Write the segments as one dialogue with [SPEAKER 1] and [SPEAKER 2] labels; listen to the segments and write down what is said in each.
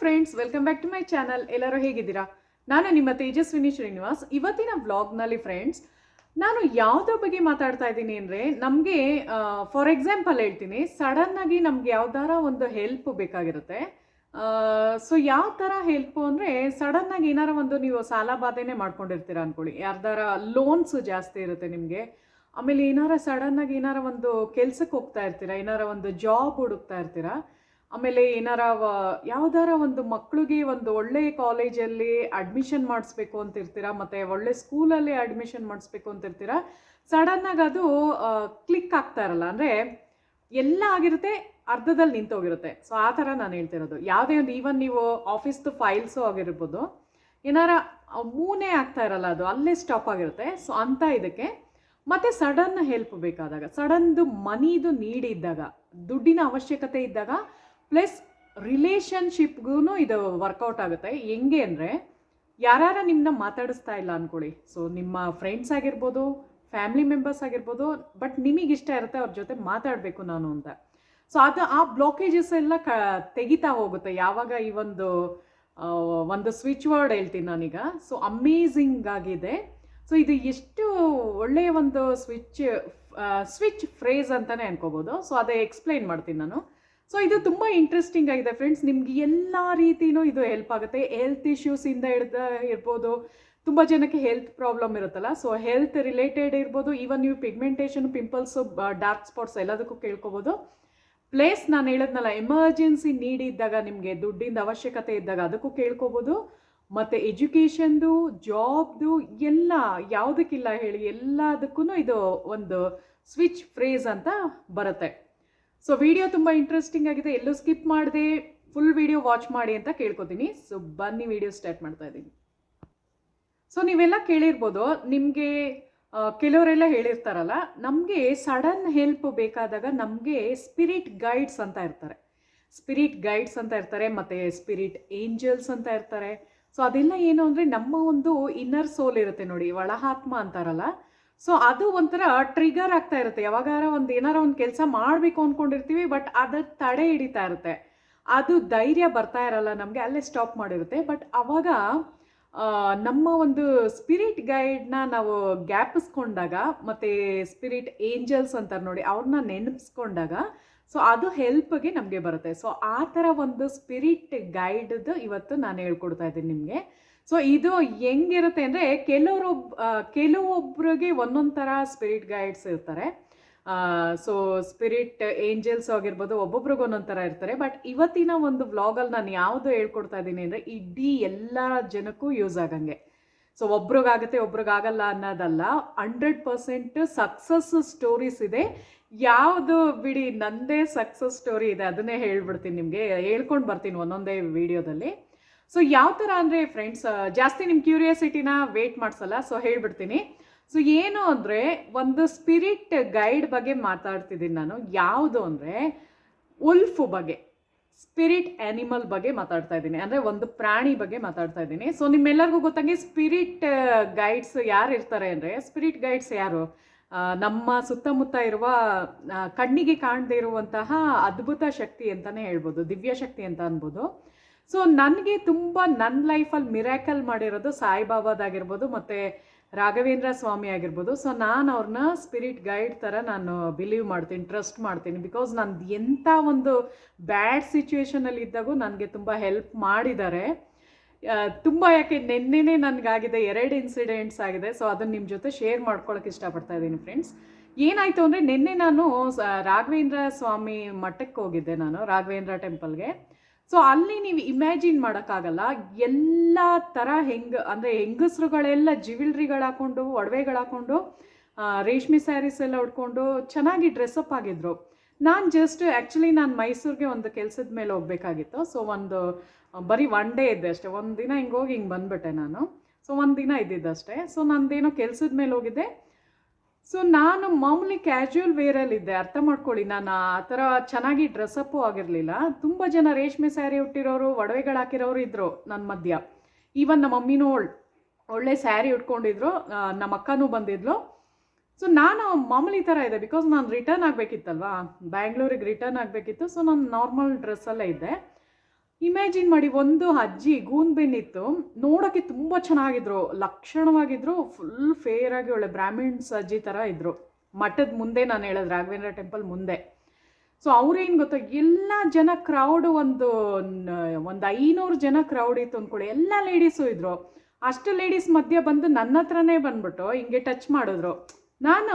[SPEAKER 1] Friends welcome back to my channel ಎಲ್ಲರೂ ಹೇಗಿದ್ದೀರಾ? ನಾನು ನಿಮ್ಮ ತೇಜಸ್ವಿನಿ ಶ್ರೀನಿವಾಸ್. ಇವತ್ತಿನ ವ್ಲಾಗ್ನಲ್ಲಿ ಫ್ರೆಂಡ್ಸ್ ನಾನು ಯಾವುದ್ರ ಬಗ್ಗೆ ಮಾತಾಡ್ತಾ ಇದ್ದೀನಿ ಅಂದರೆ ನಮಗೆ ಫಾರ್ ಎಕ್ಸಾಂಪಲ್ ಹೇಳ್ತೀನಿ. ಸಡನ್ನಾಗಿ ನಮ್ಗೆ ಯಾವ್ದಾರ ಒಂದು ಹೆಲ್ಪ್ ಬೇಕಾಗಿರುತ್ತೆ. ಸೊ ಯಾವ ಥರ ಹೆಲ್ಪು ಅಂದರೆ ಸಡನ್ನಾಗಿ ಏನಾರ ಒಂದು ನೀವು ಸಾಲ ಬಾಧೆನೇ ಮಾಡ್ಕೊಂಡಿರ್ತೀರ ಅಂದ್ಕೊಳ್ಳಿ ಯಾರ್ದಾರ ಲೋನ್ಸ್ ಜಾಸ್ತಿ ಇರುತ್ತೆ ನಿಮಗೆ. ಆಮೇಲೆ ಏನಾರ ಸಡನ್ನಾಗಿ ಏನಾರ ಒಂದು ಕೆಲ್ಸಕ್ಕೆ ಹೋಗ್ತಾ ಇರ್ತೀರಾ, ಏನಾರ ಒಂದು ಜಾಬ್ ಹುಡುಕ್ತಾ ಇರ್ತೀರಾ ಆಮೇಲೆ ಏನಾರ ಯಾವ್ದಾರ ಒಂದು ಮಕ್ಕಳಿಗೆ ಒಂದು ಒಳ್ಳೆ ಕಾಲೇಜಲ್ಲಿ ಅಡ್ಮಿಷನ್ ಮಾಡಿಸ್ಬೇಕು ಅಂತ ಇರ್ತೀರಾ? ಮತ್ತು ಒಳ್ಳೆ ಸ್ಕೂಲಲ್ಲಿ ಅಡ್ಮಿಷನ್ ಮಾಡಿಸ್ಬೇಕು ಅಂತ ಇರ್ತೀರಾ? ಸಡನ್ನಾಗಿ ಅದು ಕ್ಲಿಕ್ ಆಗ್ತಾ ಇರಲ್ಲ. ಅಂದರೆ ಎಲ್ಲ ಆಗಿರುತ್ತೆ, ಅರ್ಧದಲ್ಲಿ ನಿಂತೋಗಿರುತ್ತೆ. ಸೊ ಆ ಥರ ನಾನು ಹೇಳ್ತಿರೋದು ಯಾವುದೇ ಒಂದು ಈವನ್ ನೀವು ಆಫೀಸ್ದು ಫೈಲ್ಸು ಆಗಿರ್ಬೋದು, ಏನಾರ ಮೂನೇ ಆಗ್ತಾ ಇರಲ್ಲ ಅದು, ಅಲ್ಲೇ ಸ್ಟಾಪ್ ಆಗಿರುತ್ತೆ. ಸೊ ಅಂತ ಇದಕ್ಕೆ. ಮತ್ತೆ ಸಡನ್ ಹೆಲ್ಪ್ ಬೇಕಾದಾಗ ಸಡನ್ದು ಮನಿದು ನೀಡಿದ್ದಾಗ ದುಡ್ಡಿನ ಅವಶ್ಯಕತೆ ಇದ್ದಾಗ ಪ್ಲಸ್ ರಿಲೇಷನ್ಶಿಪ್ಗೂ ಇದು ವರ್ಕೌಟ್ ಆಗುತ್ತೆ. ಹೆಂಗೆ ಅಂದರೆ ಯಾರ್ಯಾರ ನಿಮ್ಮನ್ನ ಮಾತಾಡಿಸ್ತಾ ಇಲ್ಲ ಅಂದ್ಕೊಳ್ಳಿ ಸೊ, ನಿಮ್ಮ ಫ್ರೆಂಡ್ಸ್ ಆಗಿರ್ಬೋದು, ಫ್ಯಾಮಿಲಿ ಮೆಂಬರ್ಸ್ ಆಗಿರ್ಬೋದು, ಬಟ್ ನಿಮಗೆ ಇಷ್ಟ ಇರುತ್ತೆ ಅವ್ರ ಜೊತೆ ಮಾತಾಡಬೇಕು ನಾನು ಅಂತ. ಸೊ, ಅದು ಆ ಬ್ಲಾಕೇಜಸ್ ಎಲ್ಲ ಕ, ತೆಗಿತಾ ಹೋಗುತ್ತೆ. ಯಾವಾಗ ಈ ಒಂದು ಒಂದು ಸ್ವಿಚ್ ವರ್ಡ್ ಹೇಳ್ತೀನಿ ನಾನೀಗ. ಸೊ, ಅಮೇಝಿಂಗ್ ಆಗಿದೆ. ಸೊ, ಇದು ಎಷ್ಟು ಒಳ್ಳೆಯ ಒಂದು ಸ್ವಿಚ್ ಸ್ವಿಚ್ ಫ್ರೇಸ್ ಅಂತಲೇ ಅನ್ಕೋಬೋದು. ಸೊ, ಅದೇ ಎಕ್ಸ್ಪ್ಲೈನ್ ಮಾಡ್ತೀನಿ ನಾನು. ಸೊ ಇದು ತುಂಬ ಇಂಟ್ರೆಸ್ಟಿಂಗ್ ಆಗಿದೆ ಫ್ರೆಂಡ್ಸ್ ನಿಮ್ಗೆ ಎಲ್ಲ ರೀತಿಯೂ ಇದು ಹೆಲ್ಪ್ ಆಗುತ್ತೆ. ಹೆಲ್ತ್ ಇಶ್ಯೂಸಿಂದ ಹಿಡ್ದ ಇರ್ಬೋದು, ತುಂಬ ಜನಕ್ಕೆ ಹೆಲ್ತ್ ಪ್ರಾಬ್ಲಮ್ ಇರುತ್ತಲ್ಲ. ಸೊ ಹೆಲ್ತ್ ರಿಲೇಟೆಡ್ ಇರ್ಬೋದು ಈವನ್ ನೀವು ಪಿಗ್ಮೆಂಟೇಷನ್ ಪಿಂಪಲ್ಸು ಡಾರ್ಕ್ ಸ್ಪಾಟ್ಸ್ ಎಲ್ಲದಕ್ಕೂ ಕೇಳ್ಕೊಬೋದು. ಪ್ಲೇಸ್ ನಾನು ಹೇಳಿದ್ನಲ್ಲ ಎಮರ್ಜೆನ್ಸಿ ನೀಡ್ ಇದ್ದಾಗ ನಿಮಗೆ ದುಡ್ಡಿಂದ ಅವಶ್ಯಕತೆ ಇದ್ದಾಗ ಅದಕ್ಕೂ ಕೇಳ್ಕೊಬೋದು. ಮತ್ತು ಎಜುಕೇಷನ್ದು ಜಾಬ್ದು ಎಲ್ಲ ಯಾವುದಕ್ಕಿಲ್ಲ ಹೇಳಿ ಎಲ್ಲದಕ್ಕೂ ಇದು ಒಂದು ಸ್ವಿಚ್ ಫ್ರೇಸ್ ಅಂತ ಬರುತ್ತೆ. ಸೊ ವಿಡಿಯೋ ತುಂಬ ಇಂಟ್ರೆಸ್ಟಿಂಗ್ ಆಗಿದೆ. ಎಲ್ಲೂ ಸ್ಕಿಪ್ ಮಾಡದೆ ಫುಲ್ ವಿಡಿಯೋ ವಾಚ್ ಮಾಡಿ ಅಂತ ಕೇಳ್ಕೊತೀನಿ. ಸೊ ಬನ್ನಿ ವಿಡಿಯೋ ಸ್ಟಾರ್ಟ್ ಮಾಡ್ತಾ ಇದ್ದೀನಿ. ಸೊ ನೀವೆಲ್ಲ ಕೇಳಿರ್ಬೋದು, ನಿಮಗೆ ಕೆಲವರೆಲ್ಲ ಹೇಳಿರ್ತಾರಲ್ಲ, ನಮಗೆ ಸಡನ್ ಹೆಲ್ಪ್ ಬೇಕಾದಾಗ ನಮಗೆ ಸ್ಪಿರಿಟ್ ಗೈಡ್ಸ್ ಅಂತ ಇರ್ತಾರೆ. ಸ್ಪಿರಿಟ್ ಗೈಡ್ಸ್ ಅಂತ ಇರ್ತಾರೆ, ಮತ್ತು ಸ್ಪಿರಿಟ್ ಏಂಜಲ್ಸ್ ಅಂತ ಇರ್ತಾರೆ. ಸೊ ಅದೆಲ್ಲ ಏನು ಅಂದರೆ ನಮ್ಮ ಒಂದು ಇನ್ನರ್ ಸೋಲ್ ಇರುತ್ತೆ ನೋಡಿ ಒಳಹಾತ್ಮ ಅಂತಾರಲ್ಲ ಸೊ ಅದು ಒಂಥರ ಟ್ರಿಗರ್ ಆಗ್ತಾ ಇರುತ್ತೆ. ಯಾವಾಗಾರ ಒಂದು ಏನಾರ ಒಂದು ಕೆಲಸ ಮಾಡಬೇಕು ಅಂದ್ಕೊಂಡಿರ್ತೀವಿ ಬಟ್ ಅದು ತಡೆ ಹಿಡಿತಾ ಇರುತ್ತೆ. ಅದು ಧೈರ್ಯ ಬರ್ತಾ ಇರಲ್ಲ ನಮಗೆ, ಅಲ್ಲೇ ಸ್ಟಾಪ್ ಮಾಡಿರುತ್ತೆ. ಬಟ್ ಅವಾಗ ನಮ್ಮ ಒಂದು ಸ್ಪಿರಿಟ್ ಗೈಡ್ನ ನಾವು ಗ್ಯಾಪಿಸ್ಕೊಂಡಾಗ ಮತ್ತು ಸ್ಪಿರಿಟ್ ಏಂಜಲ್ಸ್ ಅಂತಾರೆ ನೋಡಿ ಅವ್ರನ್ನ ನೆನಪಿಸ್ಕೊಂಡಾಗ ಸೊ ಅದು ಹೆಲ್ಪ್ಗೆ ನಮಗೆ ಬರುತ್ತೆ. ಸೊ ಆ ಥರ ಒಂದು ಸ್ಪಿರಿಟ್ ಗೈಡ್ದು ಇವತ್ತು ನಾನು ಹೇಳ್ಕೊಡ್ತಾ ಇದ್ದೀನಿ ನಿಮಗೆ. ಸೊ ಇದು ಹೆಂಗಿರುತ್ತೆ ಅಂದರೆ ಕೆಲವರು ಕೆಲವೊಬ್ಬರಿಗೆ ಒಂದೊಂದು ಥರ ಸ್ಪಿರಿಟ್ ಗೈಡ್ಸ್ ಇರ್ತಾರೆ. ಸೊ ಸ್ಪಿರಿಟ್ ಏಂಜಲ್ಸ್ ಆಗಿರ್ಬೋದು, ಒಬ್ಬೊಬ್ರಿಗೆ ಒಂದೊಂದು ಥರ ಇರ್ತಾರೆ. ಬಟ್ ಇವತ್ತಿನ ಒಂದು ವ್ಲಾಗಲ್ಲಿ ನಾನು ಯಾವುದು ಹೇಳ್ಕೊಡ್ತಾ ಇದ್ದೀನಿ ಅಂದರೆ ಇಡೀ ಎಲ್ಲ ಜನಕ್ಕೂ ಯೂಸ್ ಆಗಂಗೆ. ಸೊ ಒಬ್ರಿಗಾಗುತ್ತೆ, ಒಬ್ರಿಗಾಗಲ್ಲ ಅನ್ನೋದಲ್ಲ. ಹಂಡ್ರೆಡ್ ಪರ್ಸೆಂಟ್ ಸಕ್ಸಸ್ ಸ್ಟೋರೀಸ್ ಇದೆ. ಯಾವುದು ಬಿಡಿ, ನಂದೇ ಸಕ್ಸಸ್ ಸ್ಟೋರಿ ಇದೆ. ಅದನ್ನೇ ಹೇಳ್ಬಿಡ್ತೀನಿ ನಿಮಗೆ. ಹೇಳ್ಕೊಂಡು ಬರ್ತೀನಿ ಒಂದೊಂದೇ ವಿಡಿಯೋದಲ್ಲಿ ಸೊ ಯಾವ ಥರ ಅಂದರೆ ಫ್ರೆಂಡ್ಸ್ ಜಾಸ್ತಿ ನಿಮ್ಮ ಕ್ಯೂರಿಯಾಸಿಟಿನ ವೇಟ್ ಮಾಡಿಸಲ್ಲ. ಸೊ ಹೇಳ್ಬಿಡ್ತೀನಿ. ಸೊ ಏನು ಅಂದರೆ ಒಂದು ಸ್ಪಿರಿಟ್ ಗೈಡ್ ಬಗ್ಗೆ ಮಾತಾಡ್ತಿದ್ದೀನಿ ನಾನು. ಯಾವುದು ಅಂದರೆ ಉಲ್ಫ್ ಬಗ್ಗೆ ಸ್ಪಿರಿಟ್ ಆ್ಯನಿಮಲ್ ಬಗ್ಗೆ ಮಾತಾಡ್ತಾ ಇದ್ದೀನಿ. ಅಂದರೆ ಒಂದು ಪ್ರಾಣಿ ಬಗ್ಗೆ ಮಾತಾಡ್ತಾ ಇದ್ದೀನಿ. ಸೊ ನಿಮ್ಮೆಲ್ಲರಿಗೂ ಗೊತ್ತಂಗೆ ಸ್ಪಿರಿಟ್ ಗೈಡ್ಸ್ ಯಾರು ಇರ್ತಾರೆ ಅಂದರೆ ಸ್ಪಿರಿಟ್ ಗೈಡ್ಸ್ ಯಾರು? ನಮ್ಮ ಸುತ್ತಮುತ್ತ ಇರುವ ಕಣ್ಣಿಗೆ ಕಾಣದೇ ಇರುವಂತಹ ಅದ್ಭುತ ಶಕ್ತಿ ಅಂತಲೇ ಹೇಳ್ಬೋದು, ದಿವ್ಯ ಶಕ್ತಿ ಅಂತ ಅನ್ಬೋದು. ಸೊ ನನಗೆ ತುಂಬ ನನ್ನ ಲೈಫಲ್ಲಿ ಮಿರಾಕಲ್ ಮಾಡಿರೋದು ಸಾಯಿಬಾಬಾದಾಗಿರ್ಬೋದು ಮತ್ತು ರಾಘವೇಂದ್ರ ಸ್ವಾಮಿ ಆಗಿರ್ಬೋದು. ಸೊ ನಾನು ಅವ್ರನ್ನ ಸ್ಪಿರಿಟ್ ಗೈಡ್ ಥರ ನಾನು ಬಿಲೀವ್ ಮಾಡ್ತೀನಿ ಟ್ರಸ್ಟ್ ಮಾಡ್ತೀನಿ. ಬಿಕಾಸ್ ನಂದು ಎಂಥ ಒಂದು ಬ್ಯಾಡ್ ಸಿಚುವೇಷನಲ್ಲಿ ಇದ್ದಾಗೂ ನನಗೆ ತುಂಬ ಹೆಲ್ಪ್ ಮಾಡಿದ್ದಾರೆ. ತುಂಬ ಯಾಕೆ ನಿನ್ನೆನೇ ನನಗಾಗಿದೆ, ಎರಡು ಇನ್ಸಿಡೆಂಟ್ಸ್ ಆಗಿದೆ. ಸೊ ಅದನ್ನು ನಿಮ್ಮ ಜೊತೆ ಶೇರ್ ಮಾಡ್ಕೊಳಕ್ಕೆ ಇಷ್ಟಪಡ್ತಾ ಇದ್ದೀನಿ ಫ್ರೆಂಡ್ಸ್ ಏನಾಯಿತು ಅಂದರೆ ನಿನ್ನೆ ನಾನು ರಾಘವೇಂದ್ರ ಸ್ವಾಮಿ ಮಠಕ್ಕೆ ಹೋಗಿದ್ದೆ ನಾನು, ರಾಘವೇಂದ್ರ ಟೆಂಪಲ್ಗೆ ಸೊ ಅಲ್ಲಿ ನೀವು ಇಮ್ಯಾಜಿನ್ ಮಾಡೋಕ್ಕಾಗಲ್ಲ. ಎಲ್ಲ ಥರ ಹೆಂಗ, ಅಂದರೆ ಹೆಂಗಸರುಗಳೆಲ್ಲ ಜ್ಯುವೆಲ್ರಿಗಳು ಹಾಕ್ಕೊಂಡು ಒಡವೆಗಳು ಹಾಕ್ಕೊಂಡು ರೇಷ್ಮೆ ಸ್ಯಾರೀಸ್ ಎಲ್ಲ ಉಟ್ಕೊಂಡು ಚೆನ್ನಾಗಿ ಡ್ರೆಸ್ಅಪ್ ಆಗಿದ್ರು. ನಾನು ಜಸ್ಟ್ ಆ್ಯಕ್ಚುಲಿ ನಾನು ಮೈಸೂರಿಗೆ ಒಂದು ಕೆಲಸದ ಮೇಲೆ ಹೋಗ್ಬೇಕಾಗಿತ್ತು. ಸೊ ಒಂದು, ಬರೀ ಒನ್ ಡೇ ಇದ್ದೆ ಅಷ್ಟೇ. ಒಂದು ದಿನ ಹಿಂಗೆ ಹೋಗಿ ಹಿಂಗೆ ಬಂದ್ಬಿಟ್ಟೆ ನಾನು. ಸೊ ಒಂದು ದಿನ ಇದ್ದಿದ್ದಷ್ಟೇ. ಸೊ ನಂದೇನೋ ಕೆಲಸದ ಮೇಲೆ ಹೋಗಿದ್ದೆ. ಸೊ ನಾನು ಮಾಮೂಲಿ ಕ್ಯಾಶುವಲ್ ವೇರಲ್ಲಿದ್ದೆ ಅರ್ಥ ಮಾಡ್ಕೊಳ್ಳಿ, ನಾನು ಆ ಥರ ಚೆನ್ನಾಗಿ ಡ್ರೆಸ್ಅಪ್ಪು ಆಗಿರಲಿಲ್ಲ. ತುಂಬ ಜನ ರೇಷ್ಮೆ ಸ್ಯಾರಿ ಉಟ್ಟಿರೋರು, ಒಡವೆಗಳು ಹಾಕಿರೋರು ಇದ್ದರು ನನ್ನ ಮಧ್ಯ. ಈವನ್ ನಮ್ಮ ಮಮ್ಮಿನೂ ಒಳ್, ಒಳ್ಳೆ ಸ್ಯಾರಿ ಉಟ್ಕೊಂಡಿದ್ರು ನಮ್ಮ ಅಕ್ಕನೂ ಬಂದಿದ್ಲು. ಸೊ ನಾನು ಮಾಮೂಲಿ ಥರ ಇದೆ ಬಿಕಾಸ್ ನಾನು ರಿಟರ್ನ್ ಆಗಬೇಕಿತ್ತಲ್ವಾ? ಬ್ಯಾಂಗ್ಳೂರಿಗೆ ರಿಟರ್ನ್ ಆಗಬೇಕಿತ್ತು. ಸೊ ನಾನು ನಾರ್ಮಲ್ ಡ್ರೆಸ್ಸಲ್ಲೇ ಇದ್ದೆ. ಇಮ್ಯಾಜಿನ್ ಮಾಡಿ ಒಂದು ಅಜ್ಜಿ ಗೂನ್ ಇತ್ತು ನೋಡೋಕ್ಕೆ ತುಂಬ ಚೆನ್ನಾಗಿದ್ರು, ಲಕ್ಷಣವಾಗಿದ್ರು ಫುಲ್ ಫೇರ್ ಆಗಿ ಒಳ್ಳೆ ಬ್ರಾಹ್ಮಿಣ್ಸ್ ಅಜ್ಜಿ ಥರ ಇದ್ದರು ಮಠದ ಮುಂದೆ ನಾನು ಹೇಳೋದು ರಾಘವೇಂದ್ರ ಟೆಂಪಲ್ ಮುಂದೆ. ಸೊ ಅವ್ರೇನು ಗೊತ್ತಾ, ಎಲ್ಲ ಜನ ಕ್ರೌಡ್ ಒಂದು ಒಂದು ಐನೂರು ಜನ ಕ್ರೌಡ್ ಇತ್ತು ಅಂದ್ಕೊಳ್ಳಿ ಎಲ್ಲ ಲೇಡೀಸು ಇದ್ರು. ಅಷ್ಟು ಲೇಡೀಸ್ ಮಧ್ಯೆ ಬಂದು ನನ್ನ ಹತ್ರನೇ ಬಂದ್ಬಿಟ್ಟು ಹಿಂಗೆ ಟಚ್ ಮಾಡಿದ್ರು. ನಾನು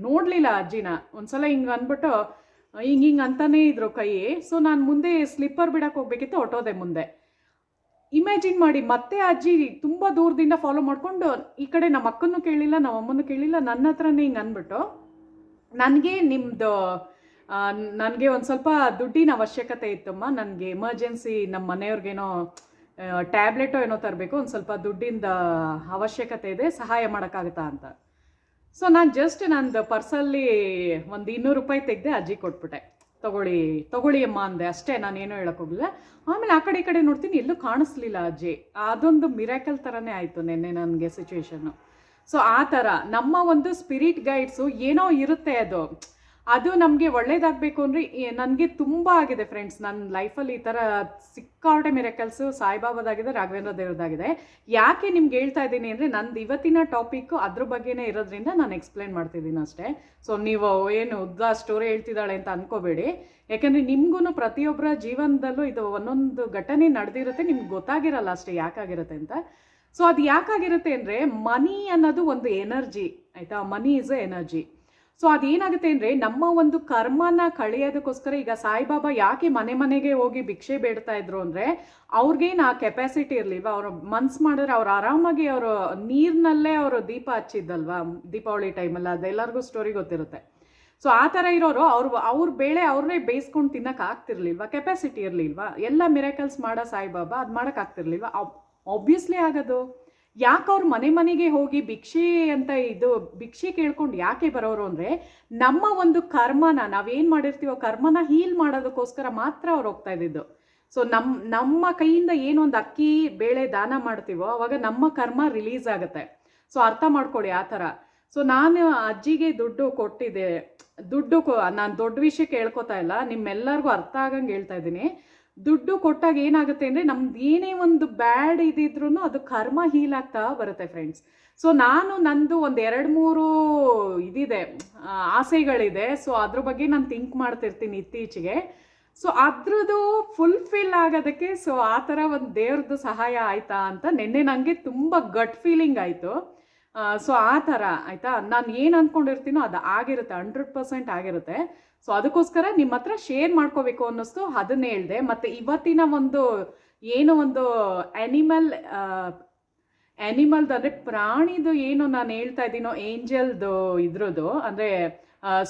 [SPEAKER 1] ನೋಡ್ಲಿಲ್ಲ ಅಜ್ಜಿನ. ಒಂದ್ಸಲ ಹಿಂಗೆ ಅಂದ್ಬಿಟ್ಟು ಹಿಂಗೆ ಹಿಂಗೆ ಅಂತಾನೇ ಇದ್ರು ಕೈ. ಸೊ ನಾನು ಮುಂದೆ ಸ್ಲಿಪ್ಪರ್ ಬಿಡಕ್ಕೆ ಹೋಗ್ಬೇಕಿತ್ತು ಹೊಟ್ಟೋದೆ ಮುಂದೆ. ಇಮ್ಯಾಜಿನ್ ಮಾಡಿ, ಮತ್ತೆ ಅಜ್ಜಿ ತುಂಬ ದೂರದಿಂದ ಫಾಲೋ ಮಾಡ್ಕೊಂಡು, ಈ ಕಡೆ ನಮ್ಮ ಅಕ್ಕನೂ ಕೇಳಿಲ್ಲ, ನಮ್ಮ ಅಮ್ಮನೂ ಕೇಳಿಲ್ಲ, ನನ್ನ ಹತ್ರನೇ ಹಿಂಗೆ ಅಂದ್ಬಿಟ್ಟು, ನನಗೆ ನಿಮ್ಮದು ನನಗೆ ಒಂದು ಸ್ವಲ್ಪ ದುಡ್ಡಿನ ಅವಶ್ಯಕತೆ ಇತ್ತಮ್ಮ. ನನಗೆ ಎಮರ್ಜೆನ್ಸಿ ನಮ್ಮ ಮನೆಯವ್ರಿಗೇನೋ ಟ್ಯಾಬ್ಲೆಟೋ ಏನೋ ತರಬೇಕು, ಒಂದು ಸ್ವಲ್ಪ ದುಡ್ಡಿಂದ ಅವಶ್ಯಕತೆ ಇದೆ, ಸಹಾಯ ಮಾಡೋಕ್ಕಾಗುತ್ತಾ ಅಂತ. ಸೊ ನಾನು ಜಸ್ಟ್ ನಂದು ಪರ್ಸಲ್ಲಿ ಒಂದು ಇನ್ನೂರು ರೂಪಾಯಿ ತೆಗೆದೆ ಅಜ್ಜಿ ಕೊಟ್ಬಿಟ್ಟೆ. ತಗೊಳ್ಳಿ ತಗೊಳ್ಳಿ ಅಮ್ಮ ಅಂದೆ. ಅಷ್ಟೇ ನಾನೇನು ಹೇಳಕ್ ಹೋಗಿಲ್ಲ ಆಮೇಲೆ ಆ ಕಡೆ ಈ ಕಡೆ ನೋಡ್ತೀನಿ, ಎಲ್ಲೂ ಕಾಣಿಸ್ಲಿಲ್ಲ ಅಜ್ಜಿ. ಅದೊಂದು ಮಿರಾಕಲ್ ಥರನೇ ಆಯಿತು ನಿನ್ನೆ ನನಗೆ ಸಿಚುವೇಶನ್ನು ಸೊ ಆ ಥರ ನಮ್ಮ ಒಂದು ಸ್ಪಿರಿಟ್ ಗೈಡ್ಸು ಏನೋ ಇರುತ್ತೆ ಅದು. ಅದು ನಮಗೆ ಒಳ್ಳೇದಾಗಬೇಕು ಅಂದರೆ ನನಗೆ ತುಂಬ ಆಗಿದೆ ಫ್ರೆಂಡ್ಸ್ ನನ್ನ ಲೈಫಲ್ಲಿ ಈ ಥರ ಸಿಕ್ಕಾಪಟ್ಟೆ ಮಿರಕಲ್ಸು ಸಾಯಿಬಾಬಾದಾಗಿದೆ, ರಾಘವೇಂದ್ರ ದೇವ್ರದಾಗಿದೆ. ಯಾಕೆ ನಿಮ್ಗೆ ಹೇಳ್ತಾ ಇದ್ದೀನಿ ಅಂದರೆ, ನಂದು ಇವತ್ತಿನ ಟಾಪಿಕ್ಕು ಅದ್ರ ಬಗ್ಗೆನೇ ಇರೋದ್ರಿಂದ ನಾನು ಎಕ್ಸ್ಪ್ಲೈನ್ ಮಾಡ್ತಿದ್ದೀನಿ ಅಷ್ಟೇ. ಸೊ ನೀವು ಏನು ಉದ್ದ ಸ್ಟೋರಿ ಹೇಳ್ತಿದ್ದಾಳೆ ಅಂತ ಅನ್ಕೋಬೇಡಿ. ಯಾಕೆಂದರೆ ನಿಮ್ಗೂ ಪ್ರತಿಯೊಬ್ಬರ ಜೀವನದಲ್ಲೂ ಇದು ಒಂದೊಂದು ಘಟನೆ ನಡೆದಿರುತ್ತೆ, ನಿಮ್ಗೆ ಗೊತ್ತಾಗಿರಲ್ಲ ಅಷ್ಟೇ ಯಾಕಾಗಿರುತ್ತೆ ಅಂತ. ಸೊ ಅದು ಯಾಕಾಗಿರುತ್ತೆ ಅಂದರೆ, ಮನಿ ಅನ್ನೋದು ಒಂದು ಎನರ್ಜಿ ಆಯಿತಾ? Money is a energy so ಅದೇನಾಗುತ್ತೆ ಅಂದರೆ ನಮ್ಮ ಒಂದು ಕರ್ಮನ ಕಳೆಯೋದಕ್ಕೋಸ್ಕರ ಈಗ ಸಾಯಿಬಾಬಾ ಯಾಕೆ ಮನೆ ಮನೆಗೆ ಹೋಗಿ ಭಿಕ್ಷೆ ಬೇಡ್ತಾ ಇದ್ರು ಅಂದರೆ ಅವ್ರಿಗೇನು ಆ ಕೆಪಾಸಿಟಿ ಇರಲಿಲ್ವ? ಅವ್ರ ಮನ್ಸು ಮಾಡಿದ್ರೆ ಅವ್ರು ಆರಾಮಾಗಿ ಅವರು ನೀರಿನಲ್ಲೇ ಅವರು ದೀಪ ಹಚ್ಚಿದ್ದಲ್ವಾ? ದೀಪಾವಳಿ ಟೈಮಲ್ಲಿ ಅದೆಲ್ಲರಿಗೂ ಸ್ಟೋರಿ ಗೊತ್ತಿರುತ್ತೆ. ಸೊ ಆ ಥರ ಇರೋರು ಅವ್ರು, ಅವ್ರ ಬೇಳೆ ಅವ್ರನ್ನೇ ಬೇಯಿಸ್ಕೊಂಡು ತಿನ್ನಕ್ಕೆ ಕೆಪಾಸಿಟಿ ಇರಲಿಲ್ವಾ? ಎಲ್ಲ ಮಿರಾಕಲ್ಸ್ ಮಾಡೋ ಸಾಯಿಬಾಬಾ, ಅದು ಮಾಡೋಕೆ ಆಗ್ತಿರ್ಲಿಲ್ವಾ? ಆಬ್ವಿಯಸ್ಲಿ ಆಗೋದು. ಯಾಕೆ ಅವ್ರು ಮನೆ ಮನೆಗೆ ಹೋಗಿ ಭಿಕ್ಷೆ ಅಂತ ಇದು ಭಿಕ್ಷೆ ಕೇಳ್ಕೊಂಡು ಯಾಕೆ ಬರೋರು ಅಂದರೆ ನಮ್ಮ ಒಂದು ಕರ್ಮನ ನಾವೇನು ಮಾಡಿರ್ತೀವೋ ಕರ್ಮನ ಹೀಲ್ ಮಾಡೋದಕ್ಕೋಸ್ಕರ ಮಾತ್ರ ಅವ್ರು ಹೋಗ್ತಾ ಇದ್ದಿದ್ದು. ಸೊ ನಮ್ಮ ನಮ್ಮ ಕೈಯಿಂದ ಏನೊಂದು ಅಕ್ಕಿ, ಬೇಳೆ ದಾನ ಮಾಡ್ತೀವೋ ಅವಾಗ ನಮ್ಮ ಕರ್ಮ ರಿಲೀಸ್ ಆಗುತ್ತೆ. ಸೊ ಅರ್ಥ ಮಾಡ್ಕೊಳ್ಳಿ ಆ ಥರ. ಸೊ ನಾನು ಅಜ್ಜಿಗೆ ದುಡ್ಡು ಕೊಟ್ಟಿದ್ದೆ. ದುಡ್ಡು ನಾನು ದೊಡ್ಡ ವಿಷಯ ಕೇಳ್ಕೊತಾ ಇಲ್ಲ. ನಿಮ್ಮೆಲ್ಲರಿಗೂ ಅರ್ಥ ಆಗಂಗೆ ಹೇಳ್ತಾ ಇದ್ದೀನಿ. ದುಡ್ಡು ಕೊಟ್ಟಾಗ ಏನಾಗುತ್ತೆ ಅಂದರೆ ನಮ್ದು ಏನೇ ಒಂದು ಬ್ಯಾಡ್ ಇದಿದ್ರೂ ಅದು ಕರ್ಮ ಹೀಲ್ ಆಗ್ತಾ ಬರುತ್ತೆ ಫ್ರೆಂಡ್ಸ್ ಸೊ ನಾನು ನಂದು ಒಂದು ಎರಡು ಮೂರು ಇದಿದೆ ಆಸೆಗಳಿದೆ. ಸೊ ಅದ್ರ ಬಗ್ಗೆ ನಾನು ಥಿಂಕ್ ಮಾಡ್ತಿರ್ತೀನಿ ಇತ್ತೀಚೆಗೆ. ಸೊ ಅದ್ರದ್ದು ಫುಲ್ಫಿಲ್ ಆಗೋದಕ್ಕೆ ಸೊ ಆ ಥರ ಒಂದು ದೇವ್ರದ್ದು ಸಹಾಯ ಆಯ್ತಾ ಅಂತ ನಿನ್ನೆ ನನಗೆ ತುಂಬ ಗಟ್ ಫೀಲಿಂಗ್ ಆಯಿತು. ಸೊ ಆ ಥರ ಆಯಿತಾ? ನಾನು ಏನು ಅಂದ್ಕೊಂಡಿರ್ತೀನೋ ಅದು ಆಗಿರುತ್ತೆ ಹಂಡ್ರೆಡ್ ಪರ್ಸೆಂಟ್ ಆಗಿರುತ್ತೆ. ಸೊ ಅದಕ್ಕೋಸ್ಕರ ನಿಮ್ಮ ಹತ್ರ ಶೇರ್ ಮಾಡ್ಕೋಬೇಕು ಅನ್ನಿಸ್ತು ಅದನ್ನೇ ಹೇಳಿದೆ. ಮತ್ತು ಇವತ್ತಿನ ಒಂದು ಏನು ಒಂದು ಆ್ಯನಿಮಲ್ ಆ್ಯನಿಮಲ್ದು ಅಂದರೆ ಪ್ರಾಣಿದು ಏನು ನಾನು ಹೇಳ್ತಾ ಇದ್ದೀನೋ ಏಂಜಲ್ದು ಇದ್ರದ್ದು, ಅಂದರೆ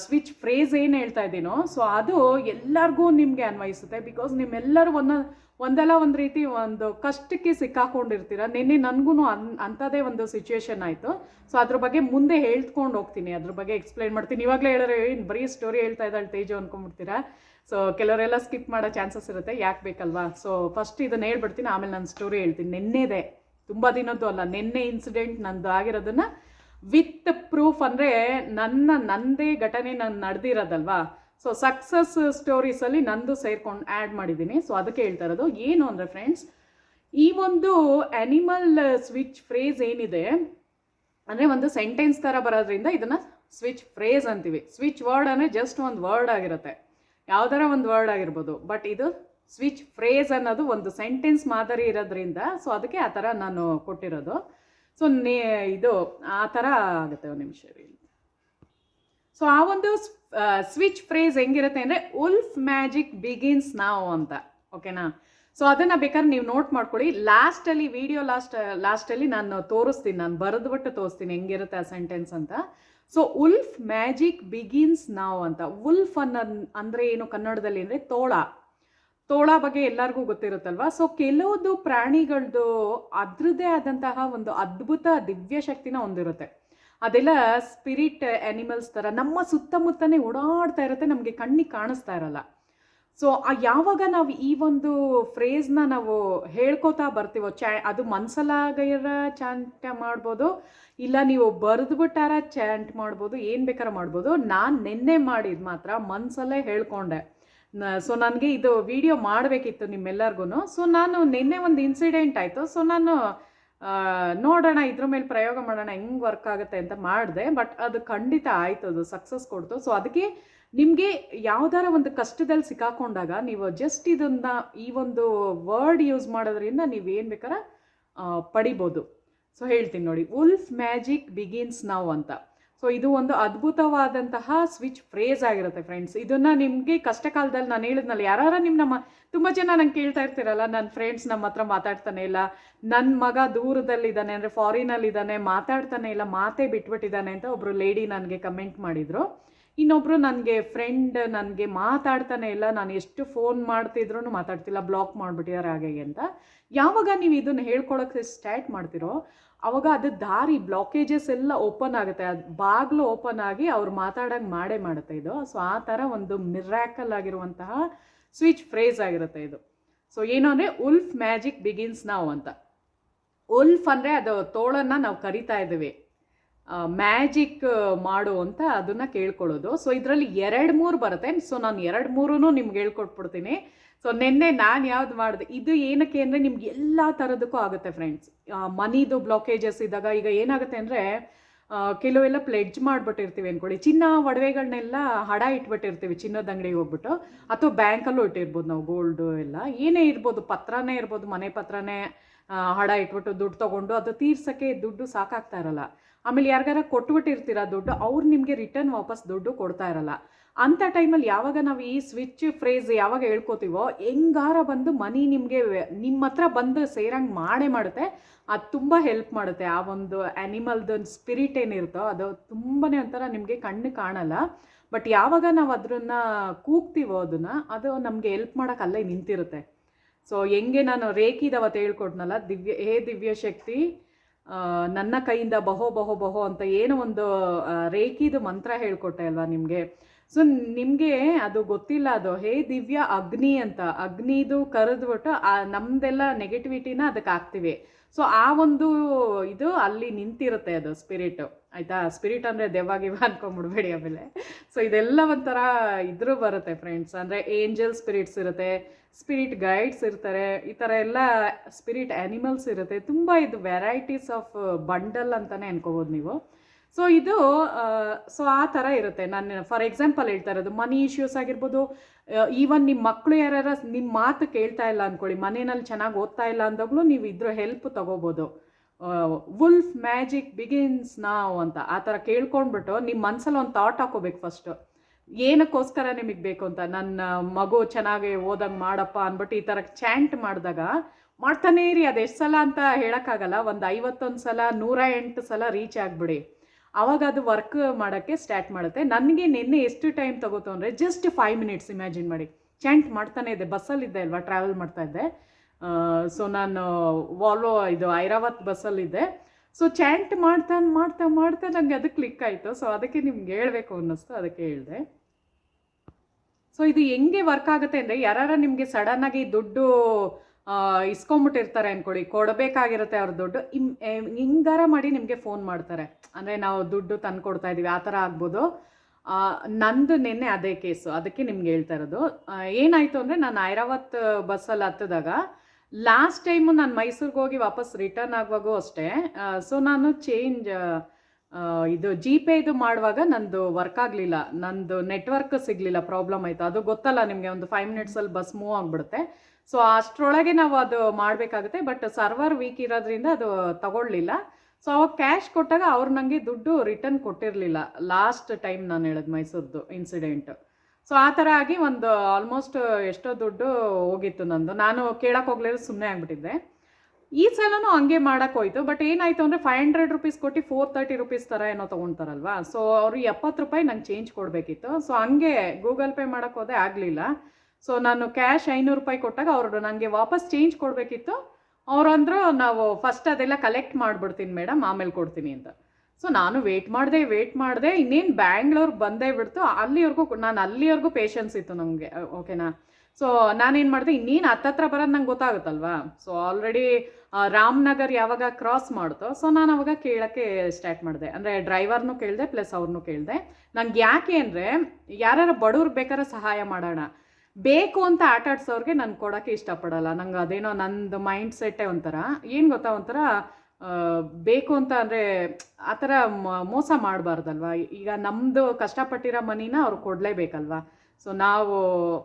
[SPEAKER 1] ಸ್ವಿಚ್ ಫ್ರೇಸ್ ಏನು ಹೇಳ್ತಾ ಇದ್ದೀನೋ ಸೊ ಅದು ಎಲ್ಲರಿಗೂ ನಿಮಗೆ ಅನ್ವಯಿಸುತ್ತೆ. ಬಿಕಾಸ್ ನಿಮ್ಮೆಲ್ಲರೂ ಒಂದೊಂದು ಒಂದಲ್ಲ ಒಂದು ರೀತಿ ಒಂದು ಕಷ್ಟಕ್ಕೆ ಸಿಕ್ಕಾಕೊಂಡಿರ್ತೀರ? ನಿನ್ನೆ ನನಗೂ ಅನ್, ಅಂಥದ್ದೇ ಒಂದು ಸಿಚುವೇಶನ್ ಆಯಿತು. ಸೊ ಅದ್ರ ಬಗ್ಗೆ ಮುಂದೆ ಹೇಳ್ಕೊಂಡು ಹೋಗ್ತೀನಿ. ಅದ್ರ ಬಗ್ಗೆ ಎಕ್ಸ್ಪ್ಲೈನ್ ಮಾಡ್ತೀನಿ. ಇವಾಗಲೇ ಹೇಳಿದ್ರೆ ಏನು ಬರೀ ಸ್ಟೋರಿ ಹೇಳ್ತಾ ಇದ್ದಾಳೆ ತೇಜು ಅಂದ್ಕೊಂಡ್ಬಿಡ್ತೀರಾ ಸೊ ಕೆಲವರೆಲ್ಲ ಸ್ಕಿಪ್ ಮಾಡೋ ಚಾನ್ಸಸ್ ಇರುತ್ತೆ. ಯಾಕೆ ಬೇಕಲ್ವಾ? ಸೊ ಫಸ್ಟ್ ಇದನ್ನು ಹೇಳ್ಬಿಡ್ತೀನಿ. ಆಮೇಲೆ ನಾನು ಸ್ಟೋರಿ ಹೇಳ್ತೀನಿ. ನಿನ್ನೆದೇ. ತುಂಬ ದಿನದ್ದು ಅಲ್ಲ. ನಿನ್ನೆ ಇನ್ಸಿಡೆಂಟ್ ನಂದು ಆಗಿರೋದನ್ನ ವಿತ್ ಪ್ರೂಫ್ ಅಂದರೆ ನನ್ನ, ನಂದೇ ಘಟನೆ ನಾನು ನಡೆದಿರೋದಲ್ವಾ? ಸೊ ಸಕ್ಸಸ್ ಸ್ಟೋರೀಸಲ್ಲಿ ನಂದು ಸೇರ್ಕೊಂಡು ಆ್ಯಡ್ ಮಾಡಿದ್ದೀನಿ. ಸೊ ಅದಕ್ಕೆ ಹೇಳ್ತಾ ಇರೋದು, ಏನು ಅಂದರೆ ಫ್ರೆಂಡ್ಸ್ ಈ ಒಂದು ಆ್ಯನಿಮಲ್ ಸ್ವಿಚ್ ಫ್ರೇಸ್ ಏನಿದೆ, ಅಂದರೆ ಒಂದು ಸೆಂಟೆನ್ಸ್ ಥರ ಬರೋದ್ರಿಂದ ಇದನ್ನು ಸ್ವಿಚ್ ಫ್ರೇಸ್ ಅಂತೀವಿ. ಸ್ವಿಚ್ ವರ್ಡ್ ಅಂದರೆ ಜಸ್ಟ್ ಒಂದು ವರ್ಡ್ ಆಗಿರುತ್ತೆ. ಯಾವ್ದಾರ ಒಂದು ವರ್ಡ್ ಆಗಿರ್ಬೋದು ಬಟ್ ಇದು ಸ್ವಿಚ್ ಫ್ರೇಸ್ ಅನ್ನೋದು ಒಂದು ಸೆಂಟೆನ್ಸ್ ಮಾದರಿ ಇರೋದ್ರಿಂದ ಸೊ ಅದಕ್ಕೆ ಆ ಥರ ನಾನು ಕೊಟ್ಟಿರೋದು. ಸೊ ಇದು ಆ ಥರ ಆಗುತ್ತೆ ಒಂದು ನಿಮಿಷ. ಸೊ ಆ ಒಂದು ಸ್ವಿಚ್ ಫ್ರೇಸ್ ಹೆಂಗಿರುತ್ತೆ ಅಂದರೆ ಉಲ್ಫ್ ಮ್ಯಾಜಿಕ್ ಬಿಗಿನ್ಸ್ ನಾವು ಅಂತ ಓಕೆನಾ ಸೊ ಅದನ್ನು ಬೇಕಾದ್ರೆ ನೀವು ನೋಟ್ ಮಾಡ್ಕೊಳ್ಳಿ. ಲಾಸ್ಟಲ್ಲಿ ವಿಡಿಯೋ ಲಾಸ್ಟ್ ಲಾಸ್ಟಲ್ಲಿ ನಾನು ತೋರಿಸ್ತೀನಿ, ನಾನು ಬರೆದ್ಬಿಟ್ಟು ತೋರಿಸ್ತೀನಿ ಹೆಂಗಿರುತ್ತೆ ಆ ಸೆಂಟೆನ್ಸ್ ಅಂತ. ಸೊ ಉಲ್ಫ್ ಮ್ಯಾಜಿಕ್ ಬಿಗಿನ್ಸ್ ನಾವು ಅಂತ. ಉಲ್ಫ್ ಅನ್ನೋ ಅಂದರೆ ಏನು ಕನ್ನಡದಲ್ಲಿ ಅಂದರೆ ತೋಳ. ತೋಳ ಬಗ್ಗೆ ಎಲ್ಲರಿಗೂ ಗೊತ್ತಿರುತ್ತಲ್ವಾ? ಸೊ ಕೆಲವೊಂದು ಪ್ರಾಣಿಗಳದ್ದು ಅದರದ್ದೇ ಆದಂತಹ ಒಂದು ಅದ್ಭುತ ದಿವ್ಯ ಶಕ್ತಿನ ಹೊಂದಿರುತ್ತೆ. ಅದೆಲ್ಲ ಸ್ಪಿರಿಟ್ ಆ್ಯನಿಮಲ್ಸ್ ಥರ ನಮ್ಮ ಸುತ್ತಮುತ್ತನೇ ಓಡಾಡ್ತಾ ಇರುತ್ತೆ, ನಮಗೆ ಕಣ್ಣಿಗೆ ಕಾಣಿಸ್ತಾ ಇರಲ್ಲ. ಸೊ ಯಾವಾಗ ನಾವು ಈ ಒಂದು ಫ್ರೇಸ್ನ ನಾವು ಹೇಳ್ಕೊತಾ ಬರ್ತೀವೋ ಚಾ ಅದು ಮನ್ಸಲ್ಲಾಗಿರ ಚಾಂಟ ಮಾಡ್ಬೋದು, ಇಲ್ಲ ನೀವು ಬರೆದ್ಬಿಟ್ಟಾರ ಚಾಂಟ್ ಮಾಡ್ಬೋದು, ಏನು ಬೇಕಾರ ಮಾಡ್ಬೋದು, ನಾನು ನಿನ್ನೆ ಮಾಡಿದ ಮಾತ್ರ ಮನಸಲ್ಲೇ ಹೇಳ್ಕೊಂಡೆ. ಸೊ ನನಗೆ ಇದು ವಿಡಿಯೋ ಮಾಡಬೇಕಿತ್ತು ನಿಮ್ಮೆಲ್ಲರಿಗೂ ಸೊ ನಾನು ನಿನ್ನೆ ಒಂದು ಇನ್ಸಿಡೆಂಟ್ ಆಯಿತು. ಸೊ ನಾನು ನೋಡೋಣ, ಇದ್ರ ಮೇಲೆ ಪ್ರಯೋಗ ಮಾಡೋಣ, ಹೆಂಗೆ ವರ್ಕ್ ಆಗುತ್ತೆ ಅಂತ ಮಾಡಿದೆ ಬಟ್ ಅದು ಖಂಡಿತ ಆಯಿತು, ಅದು ಸಕ್ಸಸ್ ಕೊಡ್ತು. ಸೊ ಅದಕ್ಕೆ ನಿಮಗೆ ಯಾವ್ದಾರ ಒಂದು ಕಷ್ಟದಲ್ಲಿ ಸಿಕ್ಕಾಕೊಂಡಾಗ ನೀವು ಜಸ್ಟ್ ಇದನ್ನ, ಈ ಒಂದು ವರ್ಡ್ ಯೂಸ್ ಮಾಡೋದ್ರಿಂದ ನೀವು ಏನು ಬೇಕಾರ ಪಡಿಬೋದು. ಸೊ ಹೇಳ್ತೀನಿ ನೋಡಿ ಉಲ್ಫ್ ಮ್ಯಾಜಿಕ್ ಬಿಗಿನ್ಸ್ ನಾವು ಅಂತ. ಸೊ ಇದು ಒಂದು ಅದ್ಭುತವಾದಂತಹ ಸ್ವಿಚ್ ಫ್ರೇಸ್ ಆಗಿರುತ್ತೆ ಫ್ರೆಂಡ್ಸ್ ಇದನ್ನ ನಿಮಗೆ ಕಷ್ಟ ಕಾಲದಲ್ಲಿ ನಾನು ಹೇಳಿದ್ನಲ್ಲ ಯಾರು ನಿಮ್ಮ ನಮ್ಮ ತುಂಬ ಜನ ನಂಗೆ ಕೇಳ್ತಾ ಇರ್ತೀರಲ್ಲ ನನ್ನ ಫ್ರೆಂಡ್ಸ್ ನಮ್ಮ ಹತ್ರ ಮಾತಾಡ್ತಾನೆ ಇಲ್ಲ ನನ್ನ ಮಗ ದೂರದಲ್ಲಿದ್ದಾನೆ ಅಂದರೆ ಫಾರಿನಲ್ಲಿದ್ದಾನೆ ಮಾತಾಡ್ತಾನೆ ಇಲ್ಲ, ಮಾತೇ ಬಿಟ್ಬಿಟ್ಟಿದ್ದಾನೆ ಅಂತ ಒಬ್ಬರು ಲೇಡಿ ನನಗೆ ಕಮೆಂಟ್ ಮಾಡಿದರು. ಇನ್ನೊಬ್ರು ನನಗೆ ಫ್ರೆಂಡ್ ನನಗೆ ಮಾತಾಡ್ತಾನೆ ಇಲ್ಲ, ನಾನು ಎಷ್ಟು ಫೋನ್ ಮಾಡ್ತಿದ್ರು ಮಾತಾಡ್ತಿಲ್ಲ ಬ್ಲಾಕ್ ಮಾಡಿಬಿಟ್ಟಿದ್ದಾರೆ ಹಾಗೆ ಅಂತ. ಯಾವಾಗ ನೀವು ಇದನ್ನು ಹೇಳ್ಕೊಳಕ್ಕೆ ಸ್ಟಾರ್ಟ್ ಮಾಡ್ತಿರೋ ಅವಾಗ ಅದು ದಾರಿ ಬ್ಲಾಕೇಜಸ್ ಎಲ್ಲ ಓಪನ್ ಆಗುತ್ತೆ. ಅದು ಬಾಗಿಲು ಓಪನ್ ಆಗಿ ಅವ್ರು ಮಾತಾಡೋಂಗೆ ಮಾಡೇ ಮಾಡುತ್ತೆ ಇದು. ಸೊ ಆ ಥರ ಒಂದು ಮಿರಾಕಲ್ ಆಗಿರುವಂತಹ ಸ್ವಿಚ್ ಫ್ರೇಸ್ ಆಗಿರುತ್ತೆ ಇದು. ಸೊ ಏನು ಅಂದರೆ ಉಲ್ಫ್ ಮ್ಯಾಜಿಕ್ ಬಿಗಿನ್ಸ್ ನಾವು ಅಂತ. ಉಲ್ಫ್ ಅಂದರೆ ಅದು ತೋಳನ್ನು ನಾವು ಕರಿತಾ ಇದ್ದೀವಿ. ಮ್ಯಾಜಿಕ್ ಮಾಡು ಅಂತ ಅದನ್ನು ಕೇಳ್ಕೊಳ್ಳೋದು. ಸೊ ಇದರಲ್ಲಿ ಎರಡು ಮೂರು ಬರುತ್ತೆ. ಸೊ ನಾನು ಎರಡು ಮೂರೂ ನಿಮ್ಗೆ ಹೇಳ್ಕೊಟ್ಬಿಡ್ತೀನಿ. ಸೊ ನಿನ್ನೆ ನಾನು ಯಾವ್ದು ಮಾಡಿದೆ? ಇದು ಏನಕ್ಕೆ ಅಂದರೆ ನಿಮ್ಗೆ ಎಲ್ಲ ಥರದಕ್ಕೂ ಆಗುತ್ತೆ ಫ್ರೆಂಡ್ಸ್ ಮನಿದು ಬ್ಲಾಕೇಜಸ್ ಇದ್ದಾಗ ಈಗ ಏನಾಗುತ್ತೆ ಅಂದರೆ ಕೆಲವೆಲ್ಲ ಪ್ಲೆಡ್ಜ್ ಮಾಡಿಬಿಟ್ಟಿರ್ತೀವಿ ಅಂದ್ಕೊಳ್ಳಿ ಚಿನ್ನ ಒಡವೆಗಳನ್ನೆಲ್ಲ ಹಡ ಇಟ್ಬಿಟ್ಟಿರ್ತೀವಿ, ಚಿನ್ನದ ಅಂಗಡಿಗೆ ಹೋಗ್ಬಿಟ್ಟು. ಅಥವಾ ಬ್ಯಾಂಕಲ್ಲೂ ಇಟ್ಟಿರ್ಬೋದು ನಾವು ಗೋಲ್ಡು ಎಲ್ಲ. ಏನೇ ಇರ್ಬೋದು, ಪತ್ರನೇ ಇರ್ಬೋದು, ಮನೆ ಪತ್ರನೇ ಹಡ ಇಟ್ಬಿಟ್ಟು ದುಡ್ಡು ತೊಗೊಂಡು ಅದು ತೀರ್ಸೋಕ್ಕೆ ದುಡ್ಡು ಸಾಕಾಗ್ತಾ ಇರಲ್ಲ. ಆಮೇಲೆ ಯಾರಿಗಾರ ಕೊಟ್ಬಿಟ್ಟಿರ್ತೀರ ದುಡ್ಡು, ಅವ್ರು ನಿಮಗೆ ರಿಟರ್ನ್ ವಾಪಸ್ ದುಡ್ಡು ಕೊಡ್ತಾ ಇರಲ್ಲ. ಅಂಥ ಟೈಮಲ್ಲಿ ಯಾವಾಗ ನಾವು ಈ ಸ್ವಿಚ್ ಫ್ರೇಸ್ ಯಾವಾಗ ಹೇಳ್ಕೋತೀವೋ, ಹೆಂಗಾರ ಬಂದು ಮನಿ ನಿಮಗೆ ನಿಮ್ಮ ಹತ್ರ ಬಂದು ಸೇರಂಗೆ ಮಾಡೇ ಮಾಡುತ್ತೆ. ಅದು ತುಂಬ ಹೆಲ್ಪ್ ಮಾಡುತ್ತೆ. ಆ ಒಂದು ಆ್ಯನಿಮಲ್ದು ಸ್ಪಿರಿಟ್ ಏನಿರುತ್ತೋ, ಅದು ತುಂಬಾ ಒಂಥರ ನಿಮಗೆ ಕಣ್ಣು ಕಾಣಲ್ಲ. ಬಟ್ ಯಾವಾಗ ನಾವು ಅದನ್ನ ಕೂಗ್ತೀವೋ ಅದನ್ನು, ಅದು ನಮಗೆ ಹೆಲ್ಪ್ ಮಾಡೋಕೆ ಅಲ್ಲೇ ನಿಂತಿರುತ್ತೆ. ಸೊ ಹೆಂಗೆ ನಾನು ರೇಖಿದವತ್ತು ಹೇಳ್ಕೊಟ್ನಲ್ಲ, ದಿವ್ಯ, ಹೇ ದಿವ್ಯ ಶಕ್ತಿ ನನ್ನ ಕೈಯಿಂದ ಬಹೋ ಬಹೋ ಬಹೋ ಅಂತ ಏನೋ ಒಂದು ರೇಖಿದು ಮಂತ್ರ ಹೇಳ್ಕೊಟ್ಟೆ ಅಲ್ವಾ ನಿಮಗೆ? ಸೊ ನಿಮಗೆ ಅದು ಗೊತ್ತಿಲ್ಲ, ಅದು, ಹೇ ದಿವ್ಯ, ಅಗ್ನಿ ಅಂತ. ಅಗ್ನಿದು ಕರೆದ್ಬಿಟ್ಟು ಆ, ನಮ್ದೆಲ್ಲ ನೆಗೆಟಿವಿಟಿನ ಅದಕ್ಕೆ ಹಾಕ್ತೀವಿ. ಸೊ ಆ ಒಂದು ಇದು ಅಲ್ಲಿ ನಿಂತಿರುತ್ತೆ ಅದು ಸ್ಪಿರಿಟ್ ಆಯಿತಾ? ಸ್ಪಿರಿಟ್ ಅಂದರೆ ದೆವ್ವಾಗಿವ ಅನ್ಕೊಂಬಿಡ್ಬೇಡಿ ಆಮೇಲೆ. ಸೊ ಇದೆಲ್ಲ ಒಂಥರ ಇದ್ರೂ ಬರುತ್ತೆ ಫ್ರೆಂಡ್ಸ್ ಅಂದರೆ ಏಂಜಲ್ ಸ್ಪಿರಿಟ್ಸ್ ಇರುತ್ತೆ ಸ್ಪಿರಿಟ್ ಗೈಡ್ಸ್ ಇರ್ತಾರೆ, ಈ ಥರ ಎಲ್ಲ ಸ್ಪಿರಿಟ್ ಆ್ಯನಿಮಲ್ಸ್ ಇರುತ್ತೆ. ತುಂಬ ಇದು ವೆರೈಟೀಸ್ ಆಫ್ ಬಂಡಲ್ ಅಂತಲೇ ಅನ್ಕೋಬೋದು ನೀವು. ಸೊ ಇದು ಸೊ ಆ ಥರ ಇರುತ್ತೆ. ನಾನು ಫಾರ್ ಎಕ್ಸಾಂಪಲ್ ಹೇಳ್ತಾ ಇರೋದು ಮನಿ ಇಶ್ಯೂಸ್ ಆಗಿರ್ಬೋದು ಈವನ್ ನಿಮ್ಮ ಮಕ್ಕಳು ಯಾರ್ಯಾರ ನಿಮ್ಮ ಮಾತು ಕೇಳ್ತಾ ಇಲ್ಲ ಅಂದ್ಕೊಳ್ಳಿ ಮನೆಯಲ್ಲಿ ಚೆನ್ನಾಗಿ ಓದ್ತಾ ಇಲ್ಲ ಅಂದಾಗಲೂ ನೀವು ಇದ್ರ ಹೆಲ್ಪ್ ತಗೋಬೋದು. ವುಲ್ಫ್ ಮ್ಯಾಜಿಕ್ ಬಿಗಿನ್ಸ್ ನಾವು ಅಂತ, ಆ ಥರ ಕೇಳ್ಕೊಂಡ್ಬಿಟ್ಟು ನಿಮ್ಮ ಮನಸ್ಸಲ್ಲಿ ಒಂದು ಥಾಟ್ ಹಾಕೋಬೇಕು ಫಸ್ಟು ಏನಕ್ಕೋಸ್ಕರ ನಿಮಗೆ ಬೇಕು ಅಂತ, ನನ್ನ ಮಗು ಚೆನ್ನಾಗಿ ಓದಂಗೆ ಮಾಡಪ್ಪ ಅಂದ್ಬಿಟ್ಟು ಈ ಥರ ಚಾಂಟ್ ಮಾಡಿದಾಗ, ಮಾಡ್ತಾನೇ ಇರಿ, ಅದು ಎಷ್ಟು ಸಲ ಅಂತ ಹೇಳೋಕ್ಕಾಗಲ್ಲ, ಒಂದು ಐವತ್ತೊಂದು ಸಲ, ನೂರ ಎಂಟು ಸಲ ರೀಚ್ ಆಗಿಬಿಡಿ. ಆವಾಗ ಅದು ವರ್ಕ್ ಮಾಡೋಕ್ಕೆ ಸ್ಟಾರ್ಟ್ ಮಾಡುತ್ತೆ. ನನಗೆ ನಿನ್ನೆ ಎಷ್ಟು ಟೈಮ್ ತಗೋತು ಅಂದರೆ ಜಸ್ಟ್ ಫೈವ್ ಮಿನಿಟ್ಸ್ ಇಮ್ಯಾಜಿನ್ ಮಾಡಿ. ಚಾಂಟ್ ಮಾಡ್ತಾನೆ ಇದೆ ಬಸ್ಸಲ್ಲಿದ್ದೆ ಅಲ್ವಾ ಟ್ರಾವೆಲ್ ಮಾಡ್ತಾ ಇದ್ದೆ. ಸೊ ನಾನು ವಾಲ್ವೋ ಇದು ಐರಾವತ್ ಬಸ್ಸಲ್ಲಿದ್ದೆ ಸೊ ಚಾಂಟ್ ಮಾಡ್ತಾ ಮಾಡ್ತಾ ಮಾಡ್ತಾ ನನಗೆ ಅದು ಕ್ಲಿಕ್ ಆಯಿತು. ಸೊ ಅದಕ್ಕೆ ನಿಮ್ಗೆ ಹೇಳಬೇಕು ಅನ್ನಿಸ್ತು, ಅದಕ್ಕೆ ಹೇಳಿದೆ. ಸೊ ಇದು ಹೆಂಗೆ ವರ್ಕ್ ಆಗುತ್ತೆ ಅಂದರೆ ಯಾರು ನಿಮಗೆ ಸಡನ್ನಾಗಿ ದುಡ್ಡು ಇಸ್ಕೊಂಬಿಟ್ಟಿರ್ತಾರೆ ಅಂದ್ಕೊಳ್ಳಿ ಕೊಡಬೇಕಾಗಿರುತ್ತೆ ಅವ್ರ ದುಡ್ಡು. ಹಿಂಗಾರ ಮಾಡಿ ನಿಮಗೆ ಫೋನ್ ಮಾಡ್ತಾರೆ. ಅಂದರೆ ನಾವು ದುಡ್ಡು ತಂದು ಕೊಡ್ತಾ ಇದ್ದೀವಿ, ಆ ಥರ ಆಗ್ಬೋದು. ನಂದು ನಿನ್ನೆ ಅದೇ ಕೇಸು. ಅದಕ್ಕೆ ನಿಮ್ಗೆ ಹೇಳ್ತಾ ಇರೋದು. ಏನಾಯಿತು ಅಂದರೆ ನಾನು ಐರಾವತ್ ಬಸ್ಸಲ್ಲಿ ಹತ್ತಿದಾಗ ಲಾಸ್ಟ್ ಟೈಮು ನಾನು ಮೈಸೂರಿಗೆ ಹೋಗಿ ವಾಪಸ್ ರಿಟರ್ನ್ ಆಗುವಾಗೂ ಅಷ್ಟೇ. ಸೊ ನಾನು ಚೇಂಜ್ ಇದು ಜಿ ಇದು ಮಾಡುವಾಗ ನಂದು ವರ್ಕ್ ಆಗಲಿಲ್ಲ. ನಂದು ನೆಟ್ವರ್ಕ್ ಸಿಗಲಿಲ್ಲ ಪ್ರಾಬ್ಲಮ್ ಆಯಿತು. ಅದು ಗೊತ್ತಲ್ಲ, ನಿಮಗೆ ಒಂದು ಫೈವ್ ಮಿನಿಟ್ಸಲ್ಲಿ ಬಸ್ ಮೂವ್ ಆಗಿಬಿಡುತ್ತೆ. ಸೊ ಅಷ್ಟರೊಳಗೆ ನಾವು ಅದು ಮಾಡಬೇಕಾಗುತ್ತೆ ಬಟ್ ಸರ್ವರ್ ವೀಕ್ ಇರೋದ್ರಿಂದ ಅದು ತಗೊಳ್ಳಿಲ್ಲ. ಸೊ ಅವಾಗ ಕ್ಯಾಶ್ ಕೊಟ್ಟಾಗ ಅವ್ರು ನನಗೆ ದುಡ್ಡು ರಿಟರ್ನ್ ಕೊಟ್ಟಿರಲಿಲ್ಲ ಲಾಸ್ಟ್ ಟೈಮ್ ನಾನು ಹೇಳೋದು ಮೈಸೂರ್ದು ಇನ್ಸಿಡೆಂಟ್ ಸೊ ಆ ಥರ ಆಗಿ ಒಂದು ಆಲ್ಮೋಸ್ಟ್ ಎಷ್ಟೋ ದುಡ್ಡು ಹೋಗಿತ್ತು ನಂದು. ನಾನು ಕೇಳಕ್ಕೆ ಹೋಗ್ಲಿಲ್ಲ ಸುಮ್ಮನೆ ಆಗಿಬಿಟ್ಟಿದ್ದೆ. ಈ ಸಲನೂ ಹಂಗೆ ಹೋಯ್ತು ಬಟ್ ಏನಾಯಿತು ಅಂದರೆ ಫೈವ್ ಹಂಡ್ರೆಡ್ ರುಪೀಸ್ ಕೊಟ್ಟು ಫೋರ್ ತರ್ಟಿ ರುಪೀಸ್ ಥರ ಏನೋ ತೊಗೊಳ್ತಾರಲ್ವಾ ಸೊ ಅವರು ಎಪ್ಪತ್ತು ರೂಪಾಯಿ ನಂಗೆ ಚೇಂಜ್ ಕೊಡಬೇಕಿತ್ತು. ಸೊ ಹಂಗೆ ಗೂಗಲ್ ಪೇ ಮಾಡೋಕ್ಕೆ ಹೋದೆ ಆಗಲಿಲ್ಲ. ಸೊ ನಾನು ಕ್ಯಾಶ್ ಐನೂರು ರೂಪಾಯಿ ಕೊಟ್ಟಾಗ ಅವರು ನನಗೆ ವಾಪಸ್ ಚೇಂಜ್ ಕೊಡಬೇಕಿತ್ತು. ಅವ್ರು ಅಂದರು, ನಾವು ಫಸ್ಟ್ ಅದೆಲ್ಲ ಕಲೆಕ್ಟ್ ಮಾಡಿಬಿಡ್ತೀನಿ ಮೇಡಮ್ ಆಮೇಲೆ ಕೊಡ್ತೀನಿ ಅಂತ. ಸೊ ನಾನು ವೇಟ್ ಮಾಡಿದೆ ವೇಟ್ ಮಾಡಿದೆ, ಇನ್ನೇನು ಬ್ಯಾಂಗ್ಳೂರ್ ಬಂದೇ ಬಿಡ್ತು. ಅಲ್ಲಿವರೆಗೂ, ನಾನು ಅಲ್ಲಿವರೆಗೂ ಪೇಷನ್ಸ್ ಇತ್ತು ನಮಗೆ. ಓಕೆನಾ ಸೊ ನಾನೇನು ಮಾಡಿದೆ, ಇನ್ನೇನು ಹತ್ತತ್ರ ಬರೋದು ನಂಗೆ ಗೊತ್ತಾಗುತ್ತಲ್ವಾ? ಸೊ ಆಲ್ರೆಡಿ ರಾಮನಗರ್ ಯಾವಾಗ ಕ್ರಾಸ್ ಮಾಡ್ತೋ ಸೊ ನಾನು ಅವಾಗ ಕೇಳೋಕ್ಕೆ ಸ್ಟಾರ್ಟ್ ಮಾಡಿದೆ. ಅಂದರೆ ಡ್ರೈವರ್ನು ಕೇಳಿದೆ ಪ್ಲಸ್ ಅವ್ರನ್ನೂ ಕೇಳಿದೆ. ನಂಗೆ ಯಾಕೆ ಅಂದರೆ ಯಾರ್ಯಾರ ಬಡವ್ರು ಬೇಕಾದ್ರೆ ಸಹಾಯ ಮಾಡೋಣ. ಬೇಕು ಅಂತ ಆಟ ಆಡ್ಸೋರಿಗೆ ನಾನು ಕೊಡೋಕ್ಕೆ ಇಷ್ಟಪಡಲ್ಲ. ನಂಗೆ ಅದೇನೋ ನಂದು ಮೈಂಡ್ ಸೆಟ್ಟೇ ಒಂಥರ. ಏನು ಗೊತ್ತಾ, ಒಂಥರ ಬೇಕು ಅಂತ ಅಂದರೆ, ಆ ಥರ ಮೋಸ ಮಾಡಬಾರ್ದಲ್ವ? ಈಗ ನಮ್ಮದು ಕಷ್ಟಪಟ್ಟಿರೋ ಮನಿನ ಅವ್ರು ಕೊಡಲೇಬೇಕಲ್ವಾ? ಸೊ ನಾವು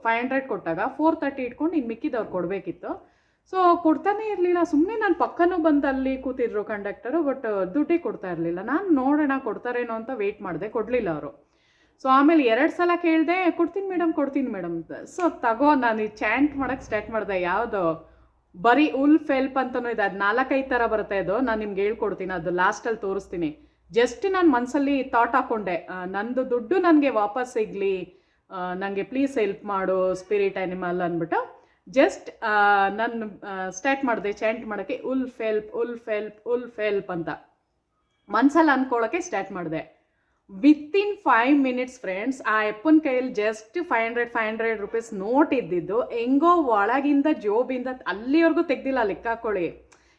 [SPEAKER 1] ಫೈವ್ ಹಂಡ್ರೆಡ್ ಕೊಟ್ಟಾಗ ಫೋರ್ ತರ್ಟಿ ಇಟ್ಕೊಂಡು ಇನ್ನು ಮಿಕ್ಕಿದವ್ರು ಕೊಡಬೇಕಿತ್ತು. ಸೊ ಕೊಡ್ತಾನೆ ಇರಲಿಲ್ಲ. ಸುಮ್ಮನೆ ನಾನು ಪಕ್ಕನೂ ಬಂದು ಅಲ್ಲಿ ಕೂತಿದ್ರು ಕಂಡಕ್ಟರು ಬಟ್ ದುಡ್ಡೇ ಕೊಡ್ತಾ ಇರಲಿಲ್ಲ. ನಾನು ನೋಡೋಣ ಕೊಡ್ತಾರೇನೋ ಅಂತ ವೆಯ್ಟ್ ಮಾಡಿದೆ. ಕೊಡಲಿಲ್ಲ ಅವರು. ಸೊ ಆಮೇಲೆ ಎರಡು ಸಲ ಕೇಳಿದೆ, ಕೊಡ್ತೀನಿ ಮೇಡಮ್ ಕೊಡ್ತೀನಿ ಮೇಡಮ್ ಸೊ ತಗೋ, ನಾನು ಈ ಚಾಂಟ್ ಮಾಡೋಕ್ಕೆ ಸ್ಟಾರ್ಟ್ ಮಾಡಿದೆ. ಯಾವುದು, ಬರೀ ಉಲ್ ಫೆಲ್ಪ್ ಅಂತಲೂ ಇದೆ, ಅದು ನಾಲ್ಕೈದು ಥರ ಬರುತ್ತೆ ಅದು ನಾನು ನಿಮ್ಗೆ ಹೇಳ್ಕೊಡ್ತೀನಿ, ಅದು ಲಾಸ್ಟಲ್ಲಿ ತೋರಿಸ್ತೀನಿ. ಜಸ್ಟ್ ನಾನು ಮನಸ್ಸಲ್ಲಿ ಥಾಟ್ ಹಾಕ್ಕೊಂಡೆ ನಂದು ದುಡ್ಡು ನನಗೆ ವಾಪಸ್ ಸಿಗಲಿ. ನನಗೆ ಪ್ಲೀಸ್ ಹೆಲ್ಪ್ ಮಾಡು ಸ್ಪಿರಿಟ್ ಆ್ಯನಿಮಲ್ ಅಂದ್ಬಿಟ್ಟು ಜಸ್ಟ್ ನಾನು ಸ್ಟಾರ್ಟ್ ಮಾಡಿದೆ ಚಾಂಟ್ ಮಾಡೋಕ್ಕೆ wolf help wolf help wolf ಫೆಲ್ಪ್ ಅಂತ. ಮನ್ಸಲ್ಲಿ ಅಂದ್ಕೊಳ್ಳೋಕ್ಕೆ ಸ್ಟಾರ್ಟ್ ಮಾಡಿದೆ. ವಿತಿನ್ ಫೈವ್ ಮಿನಿಟ್ಸ್ ಫ್ರೆಂಡ್ಸ್ ಆ ಅಪ್ಪನ ಕೈಯಲ್ಲಿ just five hundred five hundred rupees note ಇದ್ದಿದ್ದು, ಹೆಂಗೋ ಒಳಗಿಂದ, ಜೋಬಿಂದ, ಅಲ್ಲಿವರೆಗೂ ತೆಗ್ದಿಲ್ಲ, ಲೆಕ್ಕ ಹಾಕೊಳ್ಳಿ.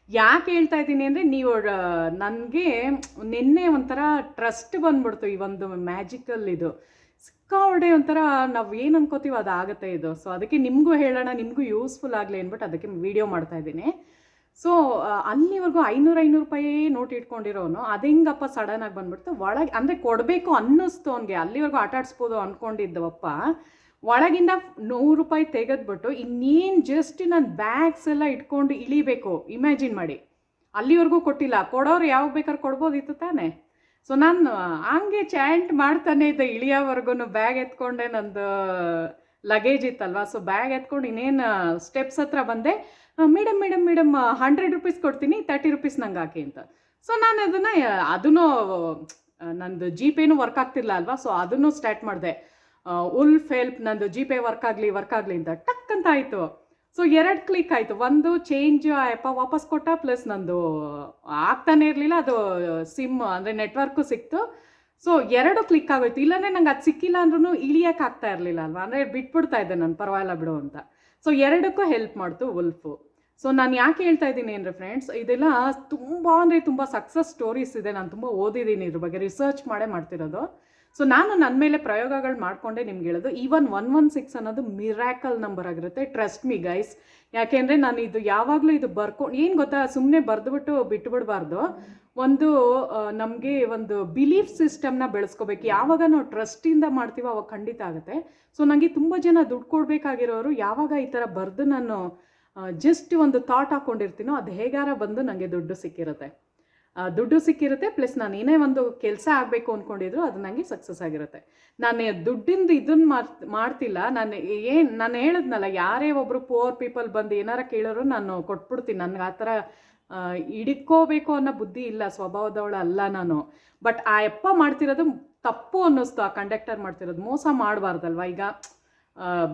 [SPEAKER 1] ಯಾಕೆ ಹೇಳ್ತಾ ಇದ್ದೀನಿ ಅಂದರೆ, ನೀವು ನನಗೆ ನಿನ್ನೆ ಒಂಥರ ಟ್ರಸ್ಟ್ ಬಂದ್ಬಿಡ್ತು ಈ ಒಂದು ಮ್ಯಾಜಿಕಲ್ ಇದು. ಸಿಕ್ಕಾಪಟ್ಟೆ ಒಂಥರ ನಾವು ಏನು ಅನ್ಕೋತೀವಿ ಅದು ಆಗುತ್ತೆ ಇದು. ಸೊ ಅದಕ್ಕೆ ನಿಮಗೂ ಹೇಳೋಣ, ನಿಮಗೂ ಯೂಸ್ಫುಲ್ ಆಗಲಿ ಅಂದ್ಬಿಟ್ಟು ಅದಕ್ಕೆ ವಿಡಿಯೋ ಮಾಡ್ತಾ ಇದ್ದೀನಿ. ಸೊ ಅಲ್ಲಿವರೆಗೂ ಐನೂರು ಐನೂರು ರೂಪಾಯಿ ನೋಟ್ ಇಟ್ಕೊಂಡಿರೋನು. ಅದು ಹೆಂಗಪ್ಪ ಸಡನ್ ಆಗಿ ಬಂದ್ಬಿಡ್ತು? ಒಳಗೆ, ಅಂದರೆ ಕೊಡಬೇಕು ಅನ್ನಿಸ್ತು ಅವನಿಗೆ. ಅಲ್ಲಿವರೆಗೂ ಆಟ ಆಡಿಸ್ಬೋದು ಅಂದ್ಕೊಂಡಿದ್ದವಪ್ಪ ಒಳಗಿಂದ ನೂರು ರೂಪಾಯಿ ತೆಗೆದ್ಬಿಟ್ಟು ಇನ್ನೇನು ಜಸ್ಟ್ ನನ್ನ ಬ್ಯಾಗ್ಸ್ ಎಲ್ಲ ಇಟ್ಕೊಂಡು ಇಳಿಬೇಕು. ಇಮ್ಯಾಜಿನ್ ಮಾಡಿ. ಅಲ್ಲಿವರೆಗೂ ಕೊಟ್ಟಿಲ್ಲ. ಕೊಡೋರು ಯಾವಾಗ ಬೇಕಾದ್ರೆ ಕೊಡ್ಬೋದಿತ್ತು ತಾನೇ. ಸೊ ನಾನು ಹಂಗೆ ಚಾಂಟ್ ಮಾಡ್ತಾನೆ ಇದ್ದೆ ಇಳಿಯೋವರೆಗೂ ಬ್ಯಾಗ್ ಎತ್ಕೊಂಡೆ ನಂದು ಲಗೇಜ್ ಇತ್ತಲ್ವಾ? ಸೊ ಬ್ಯಾಗ್ ಎತ್ಕೊಂಡು ಇನ್ನೇನು ಸ್ಟೆಪ್ಸ್ ಹತ್ರ ಬಂದೆ. Madam madam madam hundred rupees ಕೊಡ್ತೀನಿ ತರ್ಟಿ ರುಪೀಸ್ ನಂಗೆ ಹಾಕಿ ಅಂತ. ಸೊ ನಾನು ಅದನ್ನು ಅದನ್ನು ನಂದು ಜಿ ಪೇನು ವರ್ಕ್ ಆಗ್ತಿಲ್ಲ ಅಲ್ವಾ? ಸೊ ಅದನ್ನು ಸ್ಟಾರ್ಟ್ ಮಾಡಿದೆ. ಉಲ್ಫ್ ಹೆಲ್ಪ್ ನಂದು ಜಿ ಪೇ ವರ್ಕ್ ಆಗಲಿ ವರ್ಕ್ ಆಗಲಿ ಅಂತ. ಟಕ್ ಅಂತ ಆಯಿತು. ಸೊ ಎರಡು ಕ್ಲಿಕ್ ಆಯಿತು. ಒಂದು ಚೇಂಜ್ ಅಪ್ಪ ವಾಪಸ್ ಕೊಟ್ಟ ಪ್ಲಸ್ ನಂದು ಆಗ್ತಾನೆ ಇರಲಿಲ್ಲ. ಅದು ಸಿಮ್ ಅಂದರೆ ನೆಟ್ವರ್ಕು ಸಿಕ್ತು. ಸೊ ಎರಡು ಕ್ಲಿಕ್ ಆಗೋಯ್ತು. ಇಲ್ಲಾಂದರೆ ನಂಗೆ ಅದು ಸಿಕ್ಕಿಲ್ಲ ಅಂದ್ರೂ ಇಳಿಯೋಕೆ ಆಗ್ತಾ ಇರಲಿಲ್ಲ ಅಲ್ವಾ? ಅಂದರೆ ಬಿಟ್ಬಿಡ್ತಾ ಇದ್ದೆ ನಾನು, ಪರವಾಗಿಲ್ಲ ಬಿಡು ಅಂತ. ಸೊ ಎರಡಕ್ಕೂ ಹೆಲ್ಪ್ ಮಾಡ್ತು ಉಲ್ಫು ಸೊ ನಾನು ಯಾಕೆ ಹೇಳ್ತಾ ಇದ್ದೀನಿ ಅಂದರೆ ಫ್ರೆಂಡ್ಸ್ ಇದೆಲ್ಲ ತುಂಬ ಅಂದರೆ ತುಂಬ ಸಕ್ಸಸ್ ಸ್ಟೋರೀಸ್ ಇದೆ. ನಾನು ತುಂಬ ಓದಿದ್ದೀನಿ ಇದ್ರ ಬಗ್ಗೆ ರಿಸರ್ಚ್ ಮಾಡೇ ಮಾಡ್ತಿರೋದು. ಸೊ ನಾನು ನನ್ನ ಮೇಲೆ ಪ್ರಯೋಗಗಳು ಮಾಡಿಕೊಂಡೆ ನಿಮ್ಗೆ ಹೇಳೋದು ಈವನ್ ಒನ್ ಒನ್ ಸಿಕ್ಸ್ ಅನ್ನೋದು ಮಿರಾಕಲ್ ನಂಬರ್ ಆಗಿರುತ್ತೆ. ಟ್ರಸ್ಟ್ ಮಿ ಗೈಸ್ ಯಾಕೆಂದರೆ ನಾನು ಇದು ಯಾವಾಗಲೂ ಇದು ಬರ್ಕೊಂಡು ಏನು ಗೊತ್ತಾ? ಸುಮ್ಮನೆ ಬರೆದುಬಿಟ್ಟು ಬಿಟ್ಟುಬಿಡಬಾರ್ದು ಒಂದು ನಮಗೆ ಒಂದು ಬಿಲೀಫ್ ಸಿಸ್ಟಮ್ನ ಬೆಳೆಸ್ಕೋಬೇಕು. ಯಾವಾಗ ನಾವು ಟ್ರಸ್ಟಿಂದ ಮಾಡ್ತೀವೋ ಅವಾಗ ಖಂಡಿತ ಆಗುತ್ತೆ. ಸೊ ನನಗೆ ತುಂಬ ಜನ ದುಡ್ಡು ಕೊಡಬೇಕಾಗಿರೋರು ಯಾವಾಗ ಈ ಥರ ಬರೆದು ನಾನು ಜಸ್ಟ್ ಒಂದು ಥಾಟ್ ಹಾಕ್ಕೊಂಡಿರ್ತೀನೋ ಅದು ಹೇಗಾರ ಬಂದು ನನಗೆ ದುಡ್ಡು ಸಿಕ್ಕಿರುತ್ತೆ. ದುಡ್ಡು ಸಿಕ್ಕಿರುತ್ತೆ, ಪ್ಲಸ್ ನಾನು ಏನೇ ಒಂದು ಕೆಲಸ ಆಗಬೇಕು ಅಂದ್ಕೊಂಡಿದ್ರು ಅದು ನನಗೆ ಸಕ್ಸಸ್ ಆಗಿರುತ್ತೆ. ನಾನು ದುಡ್ಡಿಂದ ಇದನ್ನು ಮಾಡ್ತಿಲ್ಲ. ನಾನು ಏನು, ನಾನು ಹೇಳಿದ್ನಲ್ಲ, ಯಾರೇ ಒಬ್ಬರು ಪುವರ್ ಪೀಪಲ್ ಬಂದು ಏನಾರ ಕೇಳೋರು ನಾನು ಕೊಟ್ಬಿಡ್ತೀನಿ. ನನಗೆ ಆ ಥರ ಹಿಡಿಕೋಬೇಕು ಅನ್ನೋ ಬುದ್ಧಿ ಇಲ್ಲ, ಸ್ವಭಾವದವಳು ಅಲ್ಲ ನಾನು. ಬಟ್ ಆ ಅಪ್ಪ ಮಾಡ್ತಿರೋದು ತಪ್ಪು ಅನ್ನಿಸ್ತು, ಆ ಕಂಡಕ್ಟರ್ ಮಾಡ್ತಿರೋದು. ಮೋಸ ಮಾಡಬಾರ್ದಲ್ವ? ಈಗ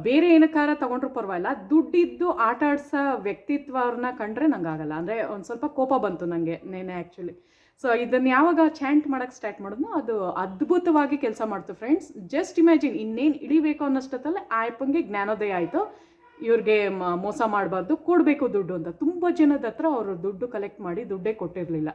[SPEAKER 1] ಬೇರೆ ಏನಕ್ಕಾರ ತಗೊಂಡ್ರು ಪರವಾಗಿಲ್ಲ. ದುಡ್ಡಿದ್ದು ಆಟ ಆಡ್ಸೋ ವ್ಯಕ್ತಿತ್ವವ್ರನ್ನ ಕಂಡ್ರೆ ನಂಗೆ ಆಗಲ್ಲ ಅಂದರೆ ಒಂದು ಸ್ವಲ್ಪ ಕೋಪ ಬಂತು ನನಗೆ ನೇನೆ ಆ್ಯಕ್ಚುಲಿ ಸೊ ಇದನ್ನು ಯಾವಾಗ ಚಾಂಟ್ ಮಾಡೋಕ್ಕೆ ಸ್ಟಾರ್ಟ್ ಮಾಡಿದ್ನೋ ಅದು ಅದ್ಭುತವಾಗಿ ಕೆಲಸ ಮಾಡ್ತು ಫ್ರೆಂಡ್ಸ್ ಜಸ್ಟ್ ಇಮ್ಯಾಜಿನ್ ಇನ್ನೇನು ಇಳಿಬೇಕು ಅನ್ನೋಷ್ಟೊತ್ತಲ್ಲೇ ಆ ಅಪ್ಪಂಗೆ ಜ್ಞಾನೋದಯ ಆಯಿತು. ಇವ್ರಿಗೆ ಮೋಸ ಮಾಡಬಾರ್ದು, ಕೊಡಬೇಕು ದುಡ್ಡು ಅಂತ. ತುಂಬ ಜನದ ಹತ್ರ ಅವರು ದುಡ್ಡು ಕಲೆಕ್ಟ್ ಮಾಡಿ ದುಡ್ಡೇ ಕೊಟ್ಟಿರಲಿಲ್ಲ.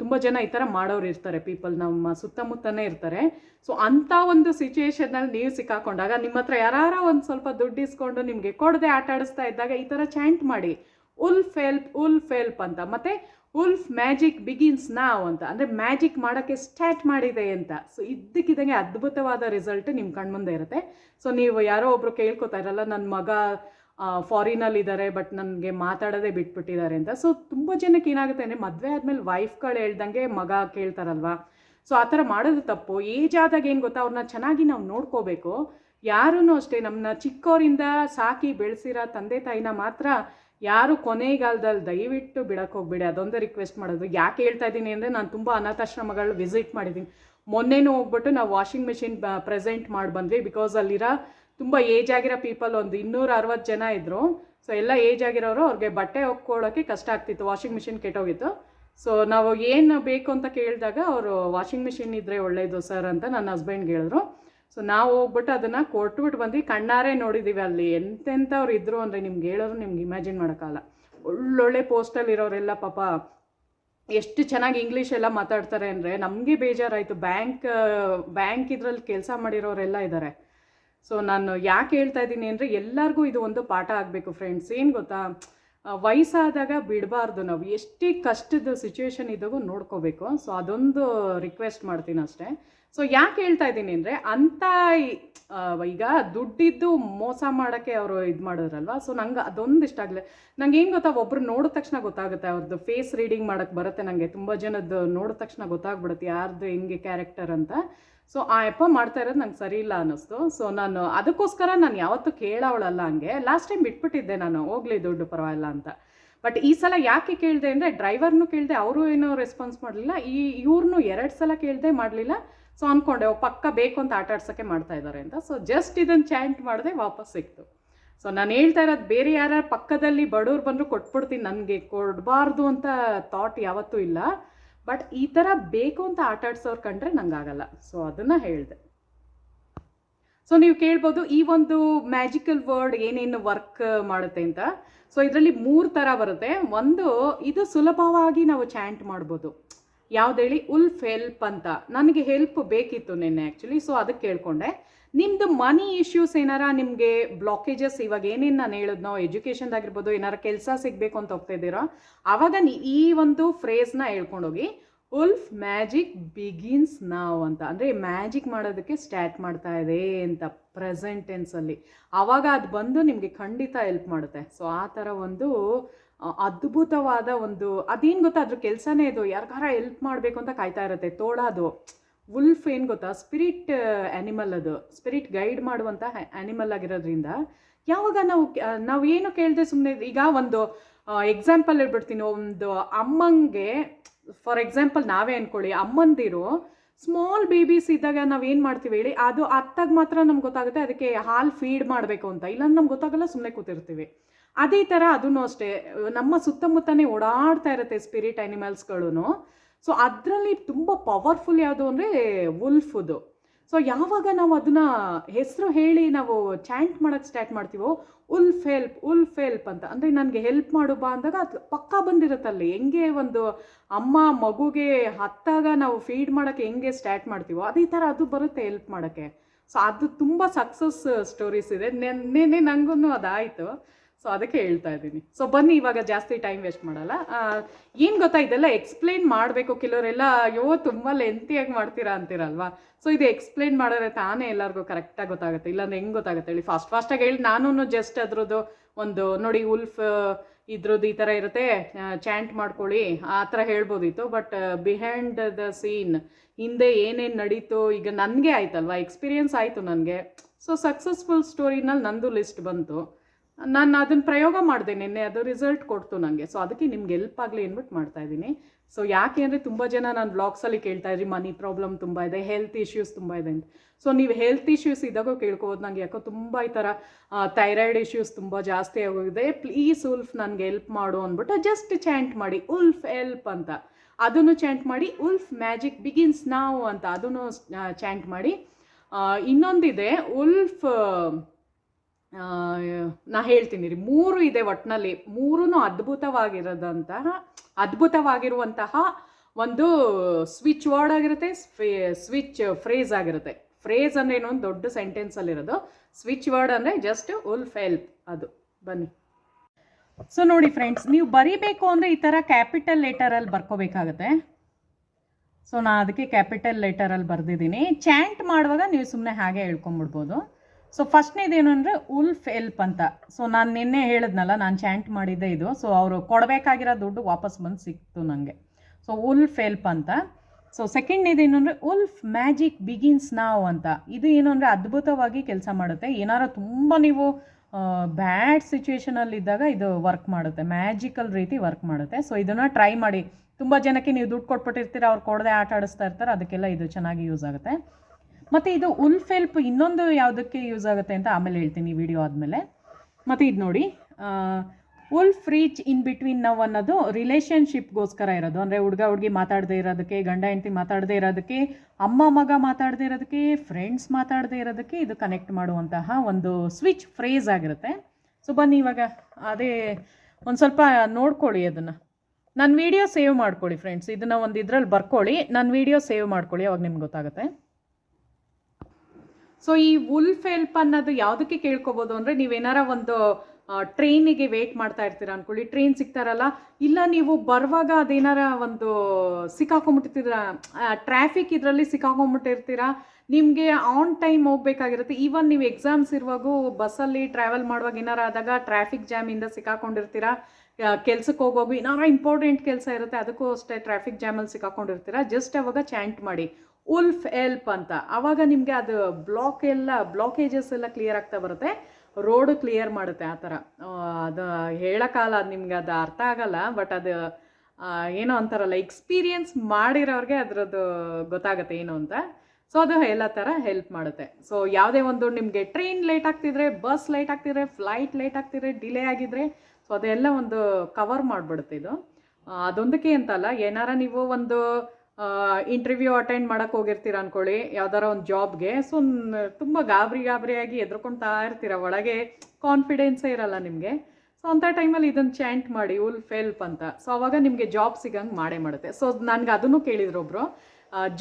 [SPEAKER 1] ತುಂಬ ಜನ ಈ ಥರ ಮಾಡೋರು ಇರ್ತಾರೆ ಪೀಪಲ್ ನಮ್ಮ ಸುತ್ತಮುತ್ತನೇ ಇರ್ತಾರೆ. ಸೊ ಅಂಥ ಒಂದು ಸಿಚುಯೇಷನಲ್ಲಿ ನೀವು ಸಿಕ್ಕಾಕೊಂಡಾಗ ನಿಮ್ಮ ಹತ್ರ ಯಾರಾರ ಒಂದು ಸ್ವಲ್ಪ ದುಡ್ಡು ಇಸ್ಕೊಂಡು ನಿಮಗೆ ಕೊಡದೆ ಆಟ ಆಡಿಸ್ತಾ ಇದ್ದಾಗ ಈ ಥರ ಚಾಂಟ್ ಮಾಡಿ. ಉಲ್ಫ್ ಹೆಲ್ಪ್ ಉಲ್ಫ್ ಹೆಲ್ಪ್ ಅಂತ. ಮತ್ತು ಉಲ್ಫ್ ಮ್ಯಾಜಿಕ್ ಬಿಗಿನ್ಸ್ ನಾವ್ ಅಂತ. ಅಂದರೆ ಮ್ಯಾಜಿಕ್ ಮಾಡೋಕ್ಕೆ ಸ್ಟಾರ್ಟ್ ಮಾಡಿದೆ ಅಂತ. ಸೊ ಇದ್ದಕ್ಕಿದ್ದಂಗೆ ಅದ್ಭುತವಾದ ರಿಸಲ್ಟ್ ನಿಮ್ಮ ಕಣ್ಮುಂದೆ ಇರುತ್ತೆ. ಸೊ ನೀವು ಯಾರೋ ಒಬ್ಬರು ಕೇಳ್ಕೊತಾ ಇರಲ್ಲ ನನ್ನ ಮಗ ಫಾರಿನಲ್ಲಿ ಇದ್ದಾರೆ ಬಟ್ ನನಗೆ ಮಾತಾಡೋದೇ ಬಿಟ್ಬಿಟ್ಟಿದ್ದಾರೆ ಅಂತ. ಸೊ ತುಂಬ ಜನಕ್ಕೆ ಏನಾಗುತ್ತೆ ಅಂದರೆ, ಮದುವೆ ಆದಮೇಲೆ ವೈಫ್ಗಳು ಹೇಳ್ದಂಗೆ ಮಗ ಕೇಳ್ತಾರಲ್ವಾ? ಸೊ ಆ ಥರ ಮಾಡೋದು ತಪ್ಪು. ಏಜ್ ಆದಾಗ ಏನು ಗೊತ್ತಾ? ಅವ್ರನ್ನ ಚೆನ್ನಾಗಿ ನಾವು ನೋಡ್ಕೋಬೇಕು. ಯಾರೂ ಅಷ್ಟೇ ನಮ್ಮನ್ನ ಚಿಕ್ಕವರಿಂದ ಸಾಕಿ ಬೆಳೆಸಿರೋ ತಂದೆ ತಾಯಿನ ಮಾತ್ರ ಯಾರು ಕೊನೆಗಾಲದಲ್ಲಿ ದಯವಿಟ್ಟು ಬಿಡಕ್ಕೆ ಹೋಗ್ಬೇಡಿ. ಅದೊಂದು ರಿಕ್ವೆಸ್ಟ್ ಮಾಡೋದು. ಯಾಕೆ ಹೇಳ್ತಾ ಇದ್ದೀನಿ ಅಂದರೆ, ನಾನು ತುಂಬ ಅನಾಥಾಶ್ರಮಗಳು ವಿಸಿಟ್ ಮಾಡಿದ್ದೀನಿ. ಮೊನ್ನೆನೂ ಹೋಗ್ಬಿಟ್ಟು ನಾವು ವಾಷಿಂಗ್ ಮೆಷಿನ್ ಪ್ರೆಸೆಂಟ್ ಮಾಡಿ ಬಂದ್ವಿ ಬಿಕಾಸ್ ಅಲ್ಲಿರೋ ತುಂಬ ಏಜ್ ಆಗಿರೋ ಪೀಪಲ್ ಒಂದು ಇನ್ನೂರ ಅರವತ್ತು ಜನ ಇದ್ದರು ಸೊ ಎಲ್ಲ ಏಜ್ ಆಗಿರೋರು ಅವ್ರಿಗೆ ಬಟ್ಟೆ ಒಕ್ಕೊಳ್ಳೋಕ್ಕೆ ಕಷ್ಟ ಆಗ್ತಿತ್ತು. Washing machine ಕೆಟ್ಟೋಗಿತ್ತು. ಸೊ ನಾವು ಏನು ಬೇಕು ಅಂತ ಕೇಳಿದಾಗ ಅವರು ವಾಷಿಂಗ್ ಮಿಷಿನ್ ಇದ್ದರೆ ಒಳ್ಳೆಯದು ಸರ್ ಅಂತ ನನ್ನ ಹಸ್ಬೆಂಡ್ಗೆ ಹೇಳಿದ್ರು. ಸೊ ನಾವು ಹೋಗ್ಬಿಟ್ಟು ಅದನ್ನು ಕೊಟ್ಬಿಟ್ಟು ಬಂದು ಕಣ್ಣಾರೆ ನೋಡಿದ್ದೀವಿ ಅಲ್ಲಿ. ಎಂತೆಂಥವ್ರು ಇದ್ದರು ಅಂದರೆ ನಿಮ್ಗೆ ಹೇಳೋರು ನಿಮ್ಗೆ ಇಮ್ಯಾಜಿನ್ ಮಾಡೋಕ್ಕಲ್ಲ ಒಳ್ಳೊಳ್ಳೆ ಪೋಸ್ಟಲ್ಲಿ ಇರೋರೆಲ್ಲ ಪಾಪ, ಎಷ್ಟು ಚೆನ್ನಾಗಿ ಇಂಗ್ಲೀಷ್ ಎಲ್ಲ ಮಾತಾಡ್ತಾರೆ ಅಂದರೆ ನಮಗೆ ಬೇಜಾರಾಯಿತು. ಬ್ಯಾಂಕ್ ಬ್ಯಾಂಕ್ ಇದರಲ್ಲಿ ಕೆಲಸ ಮಾಡಿರೋರೆಲ್ಲ ಇದ್ದಾರೆ ಸೊ ನಾನು ಯಾಕೆ ಹೇಳ್ತಾ ಇದ್ದೀನಿ ಅಂದರೆ ಎಲ್ಲರಿಗೂ ಇದು ಒಂದು ಪಾಠ ಆಗಬೇಕು ಫ್ರೆಂಡ್ಸ್ ಏನು ಗೊತ್ತಾ? ವಯಸ್ಸಾದಾಗ ಬಿಡಬಾರ್ದು ನಾವು. ಎಷ್ಟೇ ಕಷ್ಟದ ಸಿಚುವೇಶನ್ ಇದ್ದಾಗೂ ನೋಡ್ಕೋಬೇಕು. ಸೊ ಅದೊಂದು ರಿಕ್ವೆಸ್ಟ್ ಮಾಡ್ತೀನಿ ಅಷ್ಟೇ. ಸೊ ಯಾಕೆ ಹೇಳ್ತಾ ಇದ್ದೀನಿ ಅಂದರೆ ಅಂಥ ಈಗ ದುಡ್ಡಿದ್ದು ಮೋಸ ಮಾಡೋಕ್ಕೆ ಅವರು ಇದು ಮಾಡಿದ್ರಲ್ವ? ಸೊ ನಂಗೆ ಅದೊಂದು ಇಷ್ಟ ಆಗಲಿ ನಂಗೆ ಏನು ಗೊತ್ತಾ? ಒಬ್ರು ನೋಡಿದ ತಕ್ಷಣ ಗೊತ್ತಾಗುತ್ತೆ. ಅವ್ರದ್ದು ಫೇಸ್ ರೀಡಿಂಗ್ ಮಾಡೋಕ್ಕೆ ಬರುತ್ತೆ ನನಗೆ ತುಂಬ ಜನದ್ದು ನೋಡಿದ ತಕ್ಷಣ ಗೊತ್ತಾಗ್ಬಿಡುತ್ತೆ ಯಾರ್ದು ಹೆಂಗೆ ಕ್ಯಾರೆಕ್ಟರ್ ಅಂತ. ಸೊ ಆ ಅಪ್ಪ ಮಾಡ್ತಾ ಇರೋದು ನಂಗೆ ಸರಿ ಇಲ್ಲ ಅನ್ನಿಸ್ತು. ಸೊ ನಾನು ಅದಕ್ಕೋಸ್ಕರ ನಾನು ಯಾವತ್ತೂ ಕೇಳೋವಳಲ್ಲ ಹಂಗೆ. ಲಾಸ್ಟ್ ಟೈಮ್ ಬಿಟ್ಬಿಟ್ಟಿದ್ದೆ ನಾನು, ಹೋಗ್ಲಿ ದುಡ್ಡು ಪರವಾಗಿಲ್ಲ ಅಂತ. ಬಟ್ ಈ ಸಲ ಯಾಕೆ ಕೇಳಿದೆ ಅಂದರೆ ಡ್ರೈವರ್ನು ಕೇಳಿದೆ, ಅವರು ಏನೂ ರೆಸ್ಪಾನ್ಸ್ ಮಾಡಲಿಲ್ಲ. ಈ ಇವ್ರನ್ನೂ ಎರಡು ಸಲ ಕೇಳಿದೆ ಮಾಡಲಿಲ್ಲ. ಸೊ ಅಂದ್ಕೊಂಡೆ ಪಕ್ಕ ಬೇಕು ಅಂತ ಆಟ ಆಡ್ಸೋಕ್ಕೆ ಮಾಡ್ತಾ ಇದ್ದಾರೆ ಅಂತ. ಸೊ ಜಸ್ಟ್ ಇದನ್ನು ಚಾಂಟ್ ಮಾಡಿದೆ ವಾಪಸ್ ಸಿಕ್ತು. ಸೊ ನಾನು ಹೇಳ್ತಾ ಇರೋದು ಬೇರೆ ಯಾರ ಪಕ್ಕದಲ್ಲಿ ಬಡವ್ರು ಬಂದರೂ ಕೊಟ್ಬಿಡ್ತೀನಿ, ನನಗೆ ಕೊಡಬಾರ್ದು ಅಂತ ಥಾಟ್ ಯಾವತ್ತೂ ಇಲ್ಲ. ಬಟ್ ಈ ಥರ ಬೇಕು ಅಂತ ಆಟ ಆಡ್ಸೋರು ಕಂಡ್ರೆ ನಂಗಾಗಲ್ಲ. ಸೊ ಅದನ್ನು ಹೇಳಿದೆ. ಸೊ ನೀವು ಕೇಳ್ಬೋದು, ಈ ಒಂದು ಮ್ಯಾಜಿಕಲ್ ವರ್ಡ್ ಏನೇನು ವರ್ಕ್ ಮಾಡುತ್ತೆ ಅಂತ. ಸೊ ಇದರಲ್ಲಿ ಮೂರು ಥರ ಬರುತ್ತೆ. ಒಂದು, ಇದು ಸುಲಭವಾಗಿ ನಾವು ಚಾಂಟ್ ಮಾಡ್ಬೋದು. ಯಾವ್ದು ಹೇಳಿ? ಉಲ್ಫ್ ಹೆಲ್ಪ್ ಅಂತ. ನನಗೆ ಹೆಲ್ಪ್ ಬೇಕಿತ್ತು ನಿನ್ನೆ ಆ್ಯಕ್ಚುಲಿ ಸೊ ಅದಕ್ಕೆ ಕೇಳ್ಕೊಂಡೆ ನಿಮ್ಮದು ಮನಿ ಇಶ್ಯೂಸ್ ಏನಾರ ನಿಮಗೆ ಬ್ಲಾಕೇಜಸ್ ಇವಾಗ ಏನೇನು ನಾನು ಹೇಳಿದ್ನೋ ಎಜುಕೇಷನ್ದಾಗಿರ್ಬೋದು ಏನಾರ ಕೆಲಸ ಸಿಗಬೇಕು ಅಂತ ಹೋಗ್ತಾ ಇದ್ದೀರೋ ಆವಾಗ ಈ ಒಂದು ಫ್ರೇಸ್ನ ಹೇಳ್ಕೊಂಡೋಗಿ ಉಲ್ಫ್ ಮ್ಯಾಜಿಕ್ ಬಿಗಿನ್ಸ್ ನಾವು ಅಂತ. ಅಂದರೆ ಮ್ಯಾಜಿಕ್ ಮಾಡೋದಕ್ಕೆ ಸ್ಟಾರ್ಟ್ ಮಾಡ್ತಾ ಇದೆ ಅಂತ ಪ್ರೆಸೆಂಟ್ ಟೆನ್ಸಲ್ಲಿ ಆವಾಗ ಅದು ಬಂದು ನಿಮಗೆ ಖಂಡಿತ ಹೆಲ್ಪ್ ಮಾಡುತ್ತೆ. ಸೊ ಆ ಥರ ಒಂದು ಅದ್ಭುತವಾದ ಒಂದು, ಅದೇನು ಗೊತ್ತಾ? ಅದ್ರ ಕೆಲಸನೇ ಇದು. ಯಾರಿಗಾರ ಹೆಲ್ಪ್ ಮಾಡಬೇಕು ಅಂತ ಕಾಯ್ತಾ ಇರುತ್ತೆ. ತೋಳಾದು. ವುಲ್ಫ್ ಏನು ಗೊತ್ತಾ? ಸ್ಪಿರಿಟ್ ಆ್ಯನಿಮಲ್ ಅದು. ಸ್ಪಿರಿಟ್ ಗೈಡ್ ಮಾಡುವಂಥ ಆ್ಯನಿಮಲ್ ಆಗಿರೋದ್ರಿಂದ ಯಾವಾಗ ನಾವು ನಾವು ಏನು ಕೇಳಿದ್ರೆ ಸುಮ್ಮನೆ ಈಗ ಒಂದು ಎಕ್ಸಾಂಪಲ್ ಹೇಳ್ಬಿಡ್ತೀನಿ. ಒಂದು ಅಮ್ಮಂಗೆ ಫಾರ್ ಎಕ್ಸಾಂಪಲ್ ನಾವೇ ಅಂದ್ಕೊಳ್ಳಿ ಅಮ್ಮಂದಿರು ಸ್ಮಾಲ್ ಬೇಬೀಸ್ ಇದ್ದಾಗ ನಾವು ಏನು ಮಾಡ್ತೀವಿ ಹೇಳಿ, ಅದು ಅತ್ತಾಗ ಮಾತ್ರ ನಮ್ಗೆ ಗೊತ್ತಾಗುತ್ತೆ, ಅದಕ್ಕೆ ಹಾಲು ಫೀಡ್ ಮಾಡಬೇಕು ಅಂತ. ಇಲ್ಲ ನಮ್ಗೆ ಗೊತ್ತಾಗಲ್ಲ ಸುಮ್ಮನೆ ಕೂತಿರ್ತೀವಿ. ಅದೇ ಥರ ಅದೂ ಅಷ್ಟೇ. ನಮ್ಮ ಸುತ್ತಮುತ್ತನೇ ಓಡಾಡ್ತಾ ಇರುತ್ತೆ ಸ್ಪಿರಿಟ್ ಆ್ಯನಿಮಲ್ಸ್ಗಳೂ ಸೊ ಅದರಲ್ಲಿ ತುಂಬ ಪವರ್ಫುಲ್ ಯಾವುದು ಅಂದರೆ ವುಲ್ಫುದು ಸೊ ಯಾವಾಗ ನಾವು ಅದನ್ನ ಹೆಸರು ಹೇಳಿ ನಾವು ಚಾಂಟ್ ಮಾಡೋಕ್ಕೆ ಸ್ಟಾರ್ಟ್ ಮಾಡ್ತೀವೋ ಉಲ್ಫ್ ಹೆಲ್ಪ್ ಉಲ್ಫ್ ಹೆಲ್ಪ್ ಅಂತ. ಅಂದರೆ ನನಗೆ ಹೆಲ್ಪ್ ಮಾಡು ಬಾ ಅಂದಾಗ ಅದು ಪಕ್ಕ ಬಂದಿರುತ್ತಲ್ಲಿ ಹೆಂಗೆ ಒಂದು ಅಮ್ಮ ಮಗುಗೆ ಹತ್ತಾಗ ನಾವು ಫೀಡ್ ಮಾಡೋಕ್ಕೆ ಹೆಂಗೆ ಸ್ಟಾರ್ಟ್ ಮಾಡ್ತೀವೋ, ಅದೇ ಥರ ಅದು ಬರುತ್ತೆ ಹೆಲ್ಪ್ ಮಾಡೋಕ್ಕೆ. ಸೊ ಅದು ತುಂಬ ಸಕ್ಸಸ್ ಸ್ಟೋರೀಸ್ ಇದೆ. ನೆನ್ನೆ ನನಗೂ ಅದಾಯಿತು. ಸೊ ಅದಕ್ಕೆ ಹೇಳ್ತಾ ಇದ್ದೀನಿ. ಸೊ ಬನ್ನಿ, ಇವಾಗ ಜಾಸ್ತಿ ಟೈಮ್ ವೇಸ್ಟ್ ಮಾಡಲ್ಲ. ಏನು ಗೊತ್ತಾ, ಇದೆಲ್ಲ ಎಕ್ಸ್ಪ್ಲೇನ್ ಮಾಡಬೇಕು. ಕೆಲವರೆಲ್ಲ, ಅಯ್ಯೋ, ತುಂಬ ಲೆಂತಿಯಾಗಿ ಮಾಡ್ತೀರಾ? ಅಂತೀರಲ್ವಾ? ಸೊ ಇದು ಎಕ್ಸ್ಪ್ಲೇನ್ ಮಾಡಿದ್ರೆ ತಾನೇ ಎಲ್ಲರಿಗೂ ಕರೆಕ್ಟಾಗಿ ಗೊತ್ತಾಗುತ್ತೆ. ಇಲ್ಲಾಂದ್ರೆ ಹೆಂಗೆ ಗೊತ್ತಾಗುತ್ತೆ ಹೇಳಿ. ಫಾಸ್ಟ್ ಫಾಸ್ಟಾಗಿ ಹೇಳಿ ನಾನು ಜಸ್ಟ್ ಅದ್ರದ್ದು ಒಂದು, ನೋಡಿ ಉಲ್ಫ್ ಇದ್ರದ್ದು ಈ ಥರ ಇರುತ್ತೆ. ಚಾಂಟ್ ಮಾಡ್ಕೊಳ್ಳಿ. ಆ ಥರ ಹೇಳ್ಬೋದಿತ್ತು. ಬಟ್ ಬಿಹೈಂಡ್ ದ ಸೀನ್ ಹಿಂದೆ ಏನೇನು ನಡೀತು, ಈಗ ನನಗೆ ಆಯ್ತಲ್ವಾ? ಎಕ್ಸ್ಪೀರಿಯನ್ಸ್ ಆಯಿತು ನನಗೆ. ಸೊ ಸಕ್ಸಸ್ಫುಲ್ ಸ್ಟೋರಿನಲ್ಲಿ ನಂದು ಲಿಸ್ಟ್ ಬಂತು. ನಾನು ಅದನ್ನು ಪ್ರಯೋಗ ಮಾಡಿದೆ ನಿನ್ನೆ, ಅದು ರಿಸಲ್ಟ್ ಕೊಡ್ತು ನನಗೆ ಸೊ ಅದಕ್ಕೆ ನಿಮ್ಗೆ ಹೆಲ್ಪ್ ಆಗಲಿ ಅಂದ್ಬಿಟ್ಟು ಮಾಡ್ತಾ ಇದ್ದೀನಿ. ಸೊ ಯಾಕೆ ಅಂದರೆ ತುಂಬ ಜನ ನಾನು ಬ್ಲಾಗ್ಸಲ್ಲಿ ಕೇಳ್ತಾ ಇದ್ರಿ ಮನಿ ಪ್ರಾಬ್ಲಮ್ ತುಂಬ ಇದೆ ಹೆಲ್ತ್ ಇಶ್ಯೂಸ್ ತುಂಬ ಇದೆ ಅಂತ. ಸೊ ನೀವು ಹೆಲ್ತ್ ಇಶ್ಯೂಸ್ ಇದ್ದಾಗ ಕೇಳ್ಕೋಬೋದು. ನನಗೆ ಯಾಕೋ ತುಂಬ ಈ ಥರ ಥೈರಾಯ್ಡ್ ಇಶ್ಯೂಸ್ ತುಂಬ ಜಾಸ್ತಿ ಆಗೋಗಿದೆ. ಪ್ಲೀಸ್ ಉಲ್ಫ್ ನನಗೆ ಹೆಲ್ಪ್ ಮಾಡು ಅಂದ್ಬಿಟ್ಟು ಜಸ್ಟ್ ಚಾಂಟ್ ಮಾಡಿ ಉಲ್ಫ್ ಹೆಲ್ಪ್ ಅಂತ. ಅದನ್ನು ಚಾಂಟ್ ಮಾಡಿ ಉಲ್ಫ್ ಮ್ಯಾಜಿಕ್ ಬಿಗಿನ್ಸ್ ನಾವು ಅಂತ. ಅದನ್ನು ಚಾಂಟ್ ಮಾಡಿ. ಇನ್ನೊಂದಿದೆ ಉಲ್ಫ್ ನಾ ಹೇಳ್ತೀನಿ ರೀ, ಮೂರು ಇದೆ ಒಟ್ಟಿನಲ್ಲಿ ಮೂರೂ ಅದ್ಭುತವಾಗಿರೋದಂತಹ, ಅದ್ಭುತವಾಗಿರುವಂತಹ ಒಂದು ಸ್ವಿಚ್ ವರ್ಡ್ ಆಗಿರುತ್ತೆ ಸ್ವಿಚ್ ಫ್ರೇಸ್ ಆಗಿರುತ್ತೆ. ಫ್ರೇಸ್ ಅಂದರೆ ಏನೋ? ಒಂದು ದೊಡ್ಡ ಸೆಂಟೆನ್ಸಲ್ಲಿರೋದು ಸ್ವಿಚ್ ವರ್ಡ್ ಅಂದರೆ ಜಸ್ಟ್ ಉಲ್ಫ್ ಹೆಲ್ಪ್ ಅದು. ಬನ್ನಿ. ಸೊ ನೋಡಿ ಫ್ರೆಂಡ್ಸ್ ನೀವು ಬರಿಬೇಕು ಅಂದರೆ ಈ ಥರ ಕ್ಯಾಪಿಟಲ್ ಲೆಟರಲ್ಲಿ ಬರ್ಕೋಬೇಕಾಗತ್ತೆ. ಸೊ ನಾನು ಅದಕ್ಕೆ ಕ್ಯಾಪಿಟಲ್ ಲೆಟರಲ್ಲಿ ಬರೆದಿದ್ದೀನಿ. ಚಾಂಟ್ ಮಾಡುವಾಗ ನೀವು ಸುಮ್ಮನೆ ಹಾಗೆ ಹೇಳ್ಕೊಂಬಿಡ್ಬೋದು. ಸೊ ಫಸ್ಟ್ನೇದೇನು ಅಂದರೆ ಉಲ್ಫ್ ಎಲ್ಪ್ ಅಂತ. ಸೊ ನಾನು ನಿನ್ನೆ ಹೇಳಿದ್ನಲ್ಲ, ನಾನು ಚಾಂಟ್ ಮಾಡಿದ್ದೆ ಇದು. ಸೊ ಅವರು ಕೊಡಬೇಕಾಗಿರೋ ದುಡ್ಡು ವಾಪಸ್ ಬಂದು ಸಿಕ್ತು ನನಗೆ ಸೊ ಉಲ್ಫ್ ಎಲ್ಪ್ ಅಂತ. ಸೊ ಸೆಕೆಂಡ್ನೇದೇನು ಅಂದರೆ ಉಲ್ಫ್ ಮ್ಯಾಜಿಕ್ ಬಿಗಿನ್ಸ್ ನಾವ್ ಅಂತ. ಇದು ಏನು ಅಂದರೆ ಅದ್ಭುತವಾಗಿ ಕೆಲಸ ಮಾಡುತ್ತೆ. ಏನಾರ ತುಂಬ ನೀವು ಬ್ಯಾಡ್ ಸಿಚುವೇಷನಲ್ಲಿದ್ದಾಗ ಇದು ವರ್ಕ್ ಮಾಡುತ್ತೆ. ಮ್ಯಾಜಿಕಲ್ ರೀತಿ ವರ್ಕ್ ಮಾಡುತ್ತೆ. ಸೊ ಇದನ್ನು ಟ್ರೈ ಮಾಡಿ. ತುಂಬ ಜನಕ್ಕೆ ನೀವು ದುಡ್ಡು ಕೊಟ್ಬಿಟ್ಟಿರ್ತೀರ, ಅವ್ರು ಕೊಡದೆ ಆಟ ಆಡಿಸ್ತಾ ಇರ್ತಾರೆ, ಅದಕ್ಕೆಲ್ಲ ಇದು ಚೆನ್ನಾಗಿ ಯೂಸ್ ಆಗುತ್ತೆ. ಮತ್ತು ಇದು ಉಲ್ಫೆಲ್ಪ್ ಇನ್ನೊಂದು ಯಾವುದಕ್ಕೆ ಯೂಸ್ ಆಗುತ್ತೆ ಅಂತ ಆಮೇಲೆ ಹೇಳ್ತೀನಿ ವಿಡಿಯೋ ಆದಮೇಲೆ. ಮತ್ತು ಇದು ನೋಡಿ wolf reach in between now ಅನ್ನೋದು ರಿಲೇಷನ್ಶಿಪ್ಗೋಸ್ಕರ ಇರೋದು. ಅಂದರೆ ಹುಡುಗ ಹುಡುಗಿ ಮಾತಾಡದೇ ಇರೋದಕ್ಕೆ, ಗಂಡ ಹೆಂಡತಿ ಮಾತಾಡದೇ ಇರೋದಕ್ಕೆ, ಅಮ್ಮ ಮಗ ಮಾತಾಡದೇ ಇರೋದಕ್ಕೆ ಫ್ರೆಂಡ್ಸ್ ಮಾತಾಡದೇ ಇರೋದಕ್ಕೆ ಇದು ಕನೆಕ್ಟ್ ಮಾಡುವಂತಹ ಒಂದು ಸ್ವಿಚ್ ಫ್ರೇಸ್ ಆಗಿರುತ್ತೆ. ಸೊ ಬನ್ನಿ ಇವಾಗ ಅದೇ ಒಂದು ಸ್ವಲ್ಪ ನೋಡ್ಕೊಳ್ಳಿ ಅದನ್ನು. ನನ್ನ ವಿಡಿಯೋ ಸೇವ್ ಮಾಡ್ಕೊಳ್ಳಿ ಫ್ರೆಂಡ್ಸ್ ಇದನ್ನು ಒಂದು ಇದ್ರಲ್ಲಿ ಬರ್ಕೊಳ್ಳಿ. ನನ್ನ ವೀಡಿಯೋ ಸೇವ್ ಮಾಡ್ಕೊಳ್ಳಿ. ಅವಾಗ ನಿಮ್ಗೆ ಗೊತ್ತಾಗುತ್ತೆ. ಸೊ ಈ ವುಲ್ಫ್ ಹೆಲ್ಪ್ ಅನ್ನೋದು ಯಾವುದಕ್ಕೆ ಕೇಳ್ಕೊಬೋದು ಅಂದರೆ ನೀವೇನಾರ ಒಂದು ಟ್ರೈನಿಗೆ ವೇಟ್ ಮಾಡ್ತಾ ಇರ್ತೀರ ಅಂದ್ಕೊಳ್ಳಿ ಟ್ರೈನ್ ಸಿಗ್ತಾರಲ್ಲ. ಇಲ್ಲ ನೀವು ಬರುವಾಗ ಅದೇನಾರ ಒಂದು ಸಿಕ್ಕಾಕೊಂಬಿಟ್ಟಿರ್ತೀರ ಟ್ರಾಫಿಕ್ ಇದರಲ್ಲಿ ಸಿಕ್ಕಾಕೊಂಬಿಟ್ಟಿರ್ತೀರ ನಿಮಗೆ ಆನ್ ಟೈಮ್ ಹೋಗ್ಬೇಕಾಗಿರುತ್ತೆ. ಈವನ್ ನೀವು ಎಕ್ಸಾಮ್ಸ್ ಇರುವಾಗೂ ಬಸ್ಸಲ್ಲಿ ಟ್ರಾವೆಲ್ ಮಾಡುವಾಗ ಏನಾರ ಆದಾಗ ಟ್ರಾಫಿಕ್ ಜಾಮಿಂದ ಸಿಕ್ಕಾಕೊಂಡಿರ್ತೀರ ಕೆಲ್ಸಕ್ಕೆ ಹೋಗುವಾಗ ಏನಾರ ಇಂಪಾರ್ಟೆಂಟ್ ಕೆಲಸ ಇರುತ್ತೆ, ಅದಕ್ಕೂ ಅಷ್ಟೇ ಟ್ರಾಫಿಕ್ ಜಾಮಲ್ಲಿ ಸಿಕ್ಕಾಕೊಂಡಿರ್ತೀರ. ಜಸ್ಟ್ ಅವಾಗ ಚಾಂಟ್ ಮಾಡಿ. ಉಲ್ಫ್ ಎಲ್ಪ್ ಅಂತ. ಆವಾಗ ನಿಮಗೆ ಅದು ಬ್ಲಾಕ್ ಎಲ್ಲ, ಬ್ಲಾಕೇಜಸ್ ಎಲ್ಲ ಕ್ಲಿಯರ್ ಆಗ್ತಾ ಬರುತ್ತೆ. ರೋಡ್ ಕ್ಲಿಯರ್ ಮಾಡುತ್ತೆ ಆ ಥರ. ಅದು ಹೇಳೋಕ್ಕಲ್ಲ ಅದು ನಿಮ್ಗೆ ಅದು ಅರ್ಥ ಆಗಲ್ಲ ಬಟ್ ಅದು ಏನೋ ಅಂತಾರಲ್ಲ ಎಕ್ಸ್ಪೀರಿಯನ್ಸ್ ಮಾಡಿರೋರಿಗೆ ಅದರದ್ದು ಗೊತ್ತಾಗುತ್ತೆ ಏನು ಅಂತ. ಸೊ ಅದು ಎಲ್ಲ ಥರ ಹೆಲ್ಪ್ ಮಾಡುತ್ತೆ. ಸೊ ಯಾವುದೇ ಒಂದು ನಿಮಗೆ ಟ್ರೈನ್ ಲೇಟ್ ಆಗ್ತಿದ್ರೆ ಬಸ್ ಲೇಟ್ ಆಗ್ತಿದ್ರೆ ಫ್ಲೈಟ್ ಲೇಟ್ ಆಗ್ತಿದ್ರೆ ಡಿಲೇ ಆಗಿದ್ರೆ ಸೊ ಅದೆಲ್ಲ ಒಂದು ಕವರ್ ಮಾಡಿಬಿಡುತ್ತೆ ಇದು. ಅದೊಂದಕ್ಕೆ ಅಂತಲ್ಲ, ಏನಾರ ನೀವು ಒಂದು ಇಂಟರ್ವ್ಯೂ ಅಟೆಂಡ್ ಮಾಡೋಕ್ಕೆ ಹೋಗಿರ್ತೀರ ಅನ್ಕೊಳ್ಳಿ, ಯಾವ್ದಾರ ಒಂದು ಜಾಬ್ಗೆ ಸೊ ತುಂಬ ಗಾಬರಿ ಗಾಬರಿಯಾಗಿ ಎದ್ರುಕೊಳ್ತಾ ಇರ್ತೀರ, ಒಳಗೆ ಕಾನ್ಫಿಡೆನ್ಸೇ ಇರಲ್ಲ ನಿಮಗೆ. ಸೊ ಅಂಥ ಟೈಮಲ್ಲಿ ಇದನ್ನು ಚ್ಯಾಂಟ್ ಮಾಡಿ ಉಲ್ ಫೆಲ್ಪ್ ಅಂತ. ಸೊ ಅವಾಗ ನಿಮಗೆ ಜಾಬ್ ಸಿಗಂಗೆ ಮಾಡೇ ಮಾಡುತ್ತೆ. ಸೊ ನನಗೆ ಅದನ್ನು ಕೇಳಿದ್ರು ಒಬ್ಬರು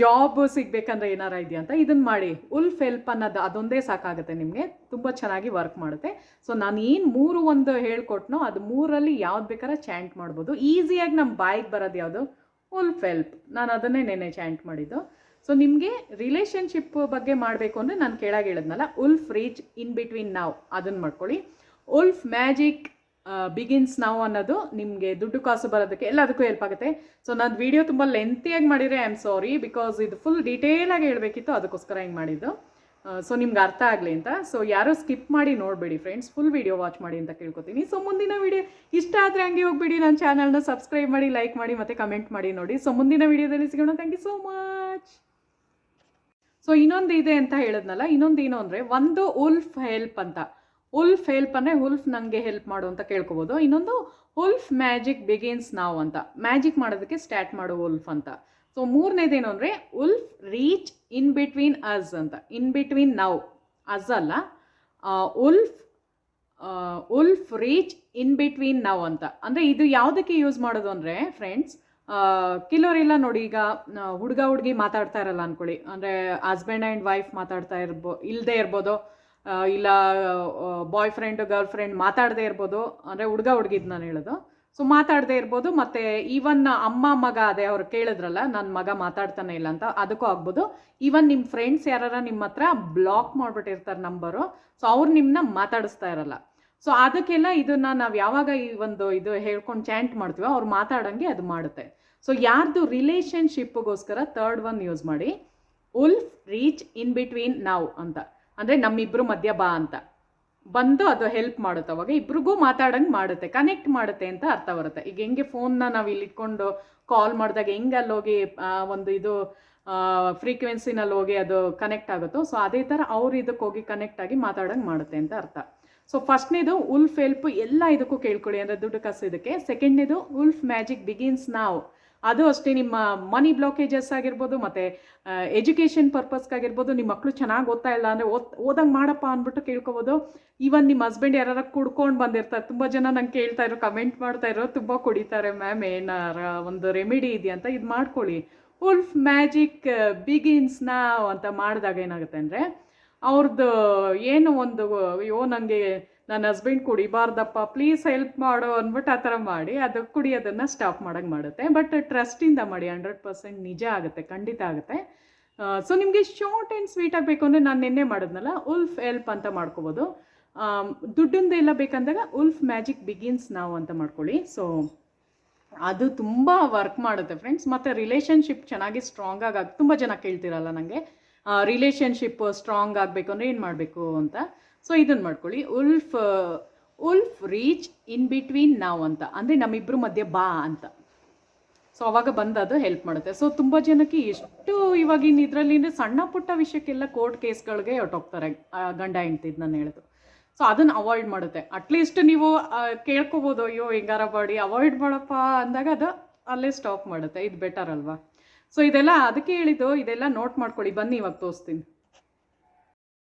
[SPEAKER 1] ಜಾಬ್ ಸಿಗ್ಬೇಕಂದ್ರೆ ಏನಾರ ಇದೆಯಾ? ಅಂತ. ಇದನ್ನು ಮಾಡಿ ಉಲ್ ಫೆಲ್ಪ್ ಅನ್ನೋದು ಅದೊಂದೇ ಸಾಕಾಗುತ್ತೆ ನಿಮಗೆ. ತುಂಬ ಚೆನ್ನಾಗಿ ವರ್ಕ್ ಮಾಡುತ್ತೆ. ಸೊ ನಾನು ಏನು ಮೂರು ಒಂದು ಹೇಳ್ಕೊಟ್ನೋ, ಅದು ಮೂರಲ್ಲಿ ಯಾವ್ದು ಬೇಕಾದ್ರೆ ಚಾಂಟ್ ಮಾಡ್ಬೋದು. ಈಸಿಯಾಗಿ ನಮ್ಮ ಬಾಯಿಗೆ ಬರೋದು ಯಾವುದು? ಉಲ್ ಹೆಲ್ಪ್ ನಾನು ಅದನ್ನೇ ನೆನೆ ಚಾಂಟ್ ಮಾಡಿದ್ದು. ಸೊ ನಿಮಗೆ ರಿಲೇಷನ್ಶಿಪ್ ಬಗ್ಗೆ ಮಾಡಬೇಕು ಅಂದರೆ ನಾನು ಕೆಳಗೆ ಹೇಳಿದ್ನಲ್ಲ ಉಲ್ಫ್ ರೀಚ್ ಇನ್ ಬಿಟ್ವೀನ್ ನಾವು ಅದನ್ನು ಮಾಡ್ಕೊಳ್ಳಿ. ಉಲ್ಫ್ ಮ್ಯಾಜಿಕ್ ಬಿಗಿನ್ಸ್ ನಾವು ಅನ್ನೋದು ನಿಮಗೆ ದುಡ್ಡು ಕಾಸು ಬರೋದಕ್ಕೆ ಎಲ್ಲದಕ್ಕೂ ಹೆಲ್ಪ್ ಆಗುತ್ತೆ. ಸೊ ನಾನು ವಿಡಿಯೋ ತುಂಬ ಲೆಂತಿಯಾಗಿ ಮಾಡಿದರೆ ಐ ಆಮ್ ಸಾರಿ ಬಿಕಾಸ್ ಇದು ಫುಲ್ ಡೀಟೇಲಾಗಿ ಹೇಳಬೇಕಿತ್ತು, ಅದಕ್ಕೋಸ್ಕರ ಹಿಂಗೆ ಮಾಡಿದ್ದು. ಸೊ ನಿಮ್ಗೆ ಅರ್ಥ ಆಗಲಿ ಅಂತ. ಸೊ ಯಾರೋ ಸ್ಕಿಪ್ ಮಾಡಿ ನೋಡಬೇಡಿ ಫ್ರೆಂಡ್ಸ್ ಫುಲ್ ವಿಡಿಯೋ ವಾಚ್ ಮಾಡಿ ಅಂತ ಕೇಳ್ಕೊತೀನಿ. ಸೊ ಮುಂದಿನ ವಿಡಿಯೋ ಇಷ್ಟ ಆದರೆ ಹಂಗೆ ಹೋಗ್ಬಿಡಿ. ನನ್ನ ಚಾನಲ್ನ ಸಬ್ಸ್ಕ್ರೈಬ್ ಮಾಡಿ ಲೈಕ್ ಮಾಡಿ, ಮತ್ತು ಕಮೆಂಟ್ ಮಾಡಿ ನೋಡಿ. ಸೊ ಮುಂದಿನ ವಿಡಿಯೋದಲ್ಲಿ ಸಿಗೋಣ. Thank you so much so ಇನ್ನೊಂದು ಇದೆ ಅಂತ ಹೇಳಿದ್ನಲ್ಲ, ಇನ್ನೊಂದು ಏನು ಅಂದರೆ ಒಂದು ಉಲ್ಫ್ ಹೆಲ್ಪ್ ಅಂತ. ಉಲ್ಫ್ ಹೆಲ್ಪ್ ಅಂದರೆ ಉಲ್ಫ್ ನನಗೆ ಹೆಲ್ಪ್ ಮಾಡು ಅಂತ ಕೇಳ್ಕೊಬೋದು. ಇನ್ನೊಂದು ಉಲ್ಫ್ ಮ್ಯಾಜಿಕ್ ಬಿಗೇನ್ಸ್ ನಾವು ಅಂತ. ಮ್ಯಾಜಿಕ್ ಮಾಡೋದಕ್ಕೆ ಸ್ಟಾರ್ಟ್ ಮಾಡು ಉಲ್ಫ್ ಅಂತ. ಸೊ ಮೂರನೇದೇನು ಅಂದರೆ, wolf reach in between us ಅಂತ. In between now. ಅಸ್ ಅಲ್ಲ. Wolf wolf reach in between now ಅಂತ. ಅಂದರೆ ಇದು ಯಾವುದಕ್ಕೆ ಯೂಸ್ ಮಾಡೋದು ಅಂದರೆ ಫ್ರೆಂಡ್ಸ್ ಕೆಲವರೆಲ್ಲ ನೋಡಿ ಈಗ ಹುಡುಗ ಹುಡುಗಿ ಮಾತಾಡ್ತಾ ಇರಲ್ಲ ಅಂದ್ಕೊಳ್ಳಿ ಅಂದರೆ ಹಸ್ಬೆಂಡ್ ಆ್ಯಂಡ್ ವೈಫ್ ಮಾತಾಡ್ತಾ ಇರ್ಬೋ ಇಲ್ಲದೆ ಇರ್ಬೋದು. ಇಲ್ಲ ಬಾಯ್ ಫ್ರೆಂಡ್ ಗರ್ಲ್ ಫ್ರೆಂಡ್ ಮಾತಾಡದೇ ಇರ್ಬೋದು. ಅಂದರೆ ಹುಡುಗ ಹುಡುಗಿದ್ ನಾನು ಹೇಳೋದು. ಸೊ ಮಾತಾಡದೇ ಇರ್ಬೋದು, ಮತ್ತು ಈವನ್ ಅಮ್ಮ ಮಗ ಅದೇ ಅವ್ರು ಕೇಳಿದ್ರಲ್ಲ ನನ್ನ ಮಗ ಮಾತಾಡ್ತಾನೆ ಇಲ್ಲ ಅಂತ, ಅದಕ್ಕೂ ಆಗ್ಬೋದು. ಈವನ್ ನಿಮ್ಮ ಫ್ರೆಂಡ್ಸ್ ಯಾರಾರ ನಿಮ್ಮ ಹತ್ರ ಬ್ಲಾಕ್ ಮಾಡಿಬಿಟ್ಟಿರ್ತಾರೆ ನಂಬರು ಸೊ ಅವ್ರು ನಿಮ್ಮನ್ನ ಮಾತಾಡಿಸ್ತಾ ಇರಲ್ಲ. ಸೊ ಅದಕ್ಕೆಲ್ಲ ಇದನ್ನ ನಾವು ಯಾವಾಗ ಈ ಒಂದು ಇದು ಹೇಳ್ಕೊಂಡು ಚಾಂಟ್ ಮಾಡ್ತೀವೋ, ಅವ್ರು ಮಾತಾಡೋಂಗೆ ಅದು ಮಾಡುತ್ತೆ. ಸೊ ಯಾರ್ದು ರಿಲೇಷನ್ಶಿಪ್ಗೋಸ್ಕರ ತರ್ಡ್ ಒನ್ ಯೂಸ್ ಮಾಡಿ ಉಲ್ಫ್ ರೀಚ್ ಇನ್ ಬಿಟ್ವೀನ್ ನಾವು ಅಂತ. ಅಂದರೆ ನಮ್ಮಿಬ್ರು ಮಧ್ಯ ಬಾ ಅಂತ. ಬಂದು ಅದು ಹೆಲ್ಪ್ ಮಾಡುತ್ತೆ, ಅವಾಗ ಇಬ್ರಿಗೂ ಮಾತಾಡಂಗೆ ಮಾಡುತ್ತೆ ಕನೆಕ್ಟ್ ಮಾಡುತ್ತೆ ಅಂತ ಅರ್ಥ ಬರುತ್ತೆ. ಈಗ ಹೆಂಗೆ ಫೋನ್ನ ನಾವು ಇಲ್ಲಿ ಇಟ್ಕೊಂಡು ಕಾಲ್ ಮಾಡಿದಾಗ ಹೆಂಗೆ ಅಲ್ಲಿ ಹೋಗಿ ಒಂದು ಇದು ಫ್ರೀಕ್ವೆನ್ಸಿನಲ್ಲಿ ಹೋಗಿ ಅದು ಕನೆಕ್ಟ್ ಆಗುತ್ತೋ ಸೊ ಅದೇ ಥರ ಅವ್ರ ಇದಕ್ಕೆ ಹೋಗಿ ಕನೆಕ್ಟ್ ಆಗಿ ಮಾತಾಡಂಗೆ ಮಾಡುತ್ತೆ ಅಂತ ಅರ್ಥ. ಸೊ ಫಸ್ಟ್ನೇದು ಉಲ್ಫ್ ಹೆಲ್ಪ್ ಎಲ್ಲ ಇದಕ್ಕೂ ಕೇಳ್ಕೊಳ್ಳಿ, ಅಂದರೆ ದುಡ್ಡು ಕಾಸು ಇದಕ್ಕೆ. ಸೆಕೆಂಡ್ನೇದು ಉಲ್ಫ್ ಮ್ಯಾಜಿಕ್ ಬಿಗಿನ್ಸ್ ನಾವು ಅದು ಅಷ್ಟೇ, ನಿಮ್ಮ ಮನಿ ಬ್ಲಾಕೇಜಸ್ ಆಗಿರ್ಬೋದು, ಮತ್ತು ಎಜುಕೇಷನ್ ಪರ್ಪಸ್ಗಾಗಿರ್ಬೋದು ನಿಮ್ಮ ಮಕ್ಕಳು ಚೆನ್ನಾಗಿ ಓದ್ತಾ ಇಲ್ಲ ಅಂದರೆ ಓದ್, ಓದಂಗೆ ಮಾಡಪ್ಪ ಅಂದ್ಬಿಟ್ಟು ಕೇಳ್ಕೊಬೋದು. ಈವನ್ ನಿಮ್ಮ ಹಸ್ಬೆಂಡ್ ಯಾರು ಕುಡ್ಕೊಂಡು ಬಂದಿರ್ತಾರೆ, ತುಂಬ ಜನ ನಂಗೆ ಕೇಳ್ತಾ ಇರೋ ಕಮೆಂಟ್ ಮಾಡ್ತಾ ಇರೋ ತುಂಬ ಕುಡಿತಾರೆ ಮ್ಯಾಮ್ ಏನಾರ ಒಂದು ರೆಮಿಡಿ ಇದೆಯಾ ಅಂತ, ಇದು ಮಾಡ್ಕೊಳ್ಳಿ. ಉಲ್ಫ್ ಮ್ಯಾಜಿಕ್ ಬಿಗಿನ್ಸ್ನ ಅಂತ ಮಾಡಿದಾಗ ಏನಾಗುತ್ತೆ ಅಂದರೆ ಅವ್ರದ್ದು ಏನು ಒಂದು, ಅಯ್ಯೋ ನನಗೆ ನನ್ನ ಹಸ್ಬೆಂಡ್ ಕುಡಿಬಾರ್ದಪ್ಪ ಪ್ಲೀಸ್ ಹೆಲ್ಪ್ ಮಾಡು ಅಂದ್ಬಿಟ್ಟು ಆ ಥರ ಮಾಡಿ ಅದು ಕುಡಿಯೋದನ್ನು ಸ್ಟಾಪ್ ಮಾಡೋಂಗೆ ಮಾಡುತ್ತೆ. ಬಟ್ ಟ್ರಸ್ಟಿಂದ ಮಾಡಿ ಹಂಡ್ರೆಡ್ ಪರ್ಸೆಂಟ್ ನಿಜ ಆಗುತ್ತೆ, ಖಂಡಿತ ಆಗುತ್ತೆ. ಸೊ ನಿಮಗೆ ಶಾರ್ಟ್ ಆ್ಯಂಡ್ ಸ್ವೀಟ್ ಆಗಬೇಕು ಅಂದರೆ ನಾನು ನಿನ್ನೆ ಮಾಡಿದ್ನಲ್ಲ ಉಲ್ಫ್ ಹೆಲ್ಪ್ ಅಂತ ಮಾಡ್ಕೋಬೋದು. ದುಡ್ಡಿಂದ ಎಲ್ಲ ಬೇಕಂದಾಗ ಉಲ್ಫ್ ಮ್ಯಾಜಿಕ್ ಬಿಗಿನ್ಸ್ ನಾವು ಅಂತ ಮಾಡ್ಕೊಳ್ಳಿ. ಸೊ ಅದು ತುಂಬ ವರ್ಕ್ ಮಾಡುತ್ತೆ ಫ್ರೆಂಡ್ಸ್ ಮತ್ತು ರಿಲೇಷನ್ಶಿಪ್ ಚೆನ್ನಾಗಿ ಸ್ಟ್ರಾಂಗ್ ಆಗಿ, ತುಂಬ ಜನ ಕೇಳ್ತಿರಲ್ಲ ನನಗೆ ರಿಲೇಷನ್ಶಿಪ್ ಸ್ಟ್ರಾಂಗ್ ಆಗಬೇಕು ಅಂದರೆ ಏನು ಮಾಡಬೇಕು ಅಂತ. ಸೊ ಇದನ್ನು ಮಾಡ್ಕೊಳ್ಳಿ. Wolf wolf reach in between ನಾವು ಅಂತ. ಅಂದರೆ ನಮ್ಮಿಬ್ಬರು ಮಧ್ಯೆ ಬಾ ಅಂತ. ಸೊ ಅವಾಗ ಬಂದು ಅದು ಹೆಲ್ಪ್ ಮಾಡುತ್ತೆ. ಸೊ ತುಂಬ ಜನಕ್ಕೆ ಎಷ್ಟು ಇವಾಗಿನ ಇದರಲ್ಲಿ ಸಣ್ಣ ಪುಟ್ಟ ವಿಷಯಕ್ಕೆಲ್ಲ ಕೋರ್ಟ್ ಕೇಸ್ಗಳಿಗೆ ಹೊಟ್ಟೋಗ್ತಾರೆ ಗಂಡ ಹೆಂಡ್ತಿದ್ ನಾನು ಹೇಳಿದ್ರು ಸೊ ಅದನ್ನು ಅವಾಯ್ಡ್ ಮಾಡುತ್ತೆ. ಅಟ್ಲೀಸ್ಟ್ ನೀವು ಕೇಳ್ಕೊಬೋದು, ಅಯ್ಯೋ, ಹೆಂಗಾರ ಮಾಡಿ ಅವಾಯ್ಡ್ ಮಾಡಪ್ಪ ಅಂದಾಗ ಅದು ಅಲ್ಲೇ ಸ್ಟಾಪ್ ಮಾಡುತ್ತೆ. ಇದು ಬೆಟರ್ ಅಲ್ವಾ? ಸೊ ಇದೆಲ್ಲ ಅದಕ್ಕೆ ಹೇಳಿದ್ದು, ಇದೆಲ್ಲ ನೋಟ್ ಮಾಡ್ಕೊಳ್ಳಿ. ಬನ್ನಿ, ಇವಾಗ ತೋರಿಸ್ತೀನಿ.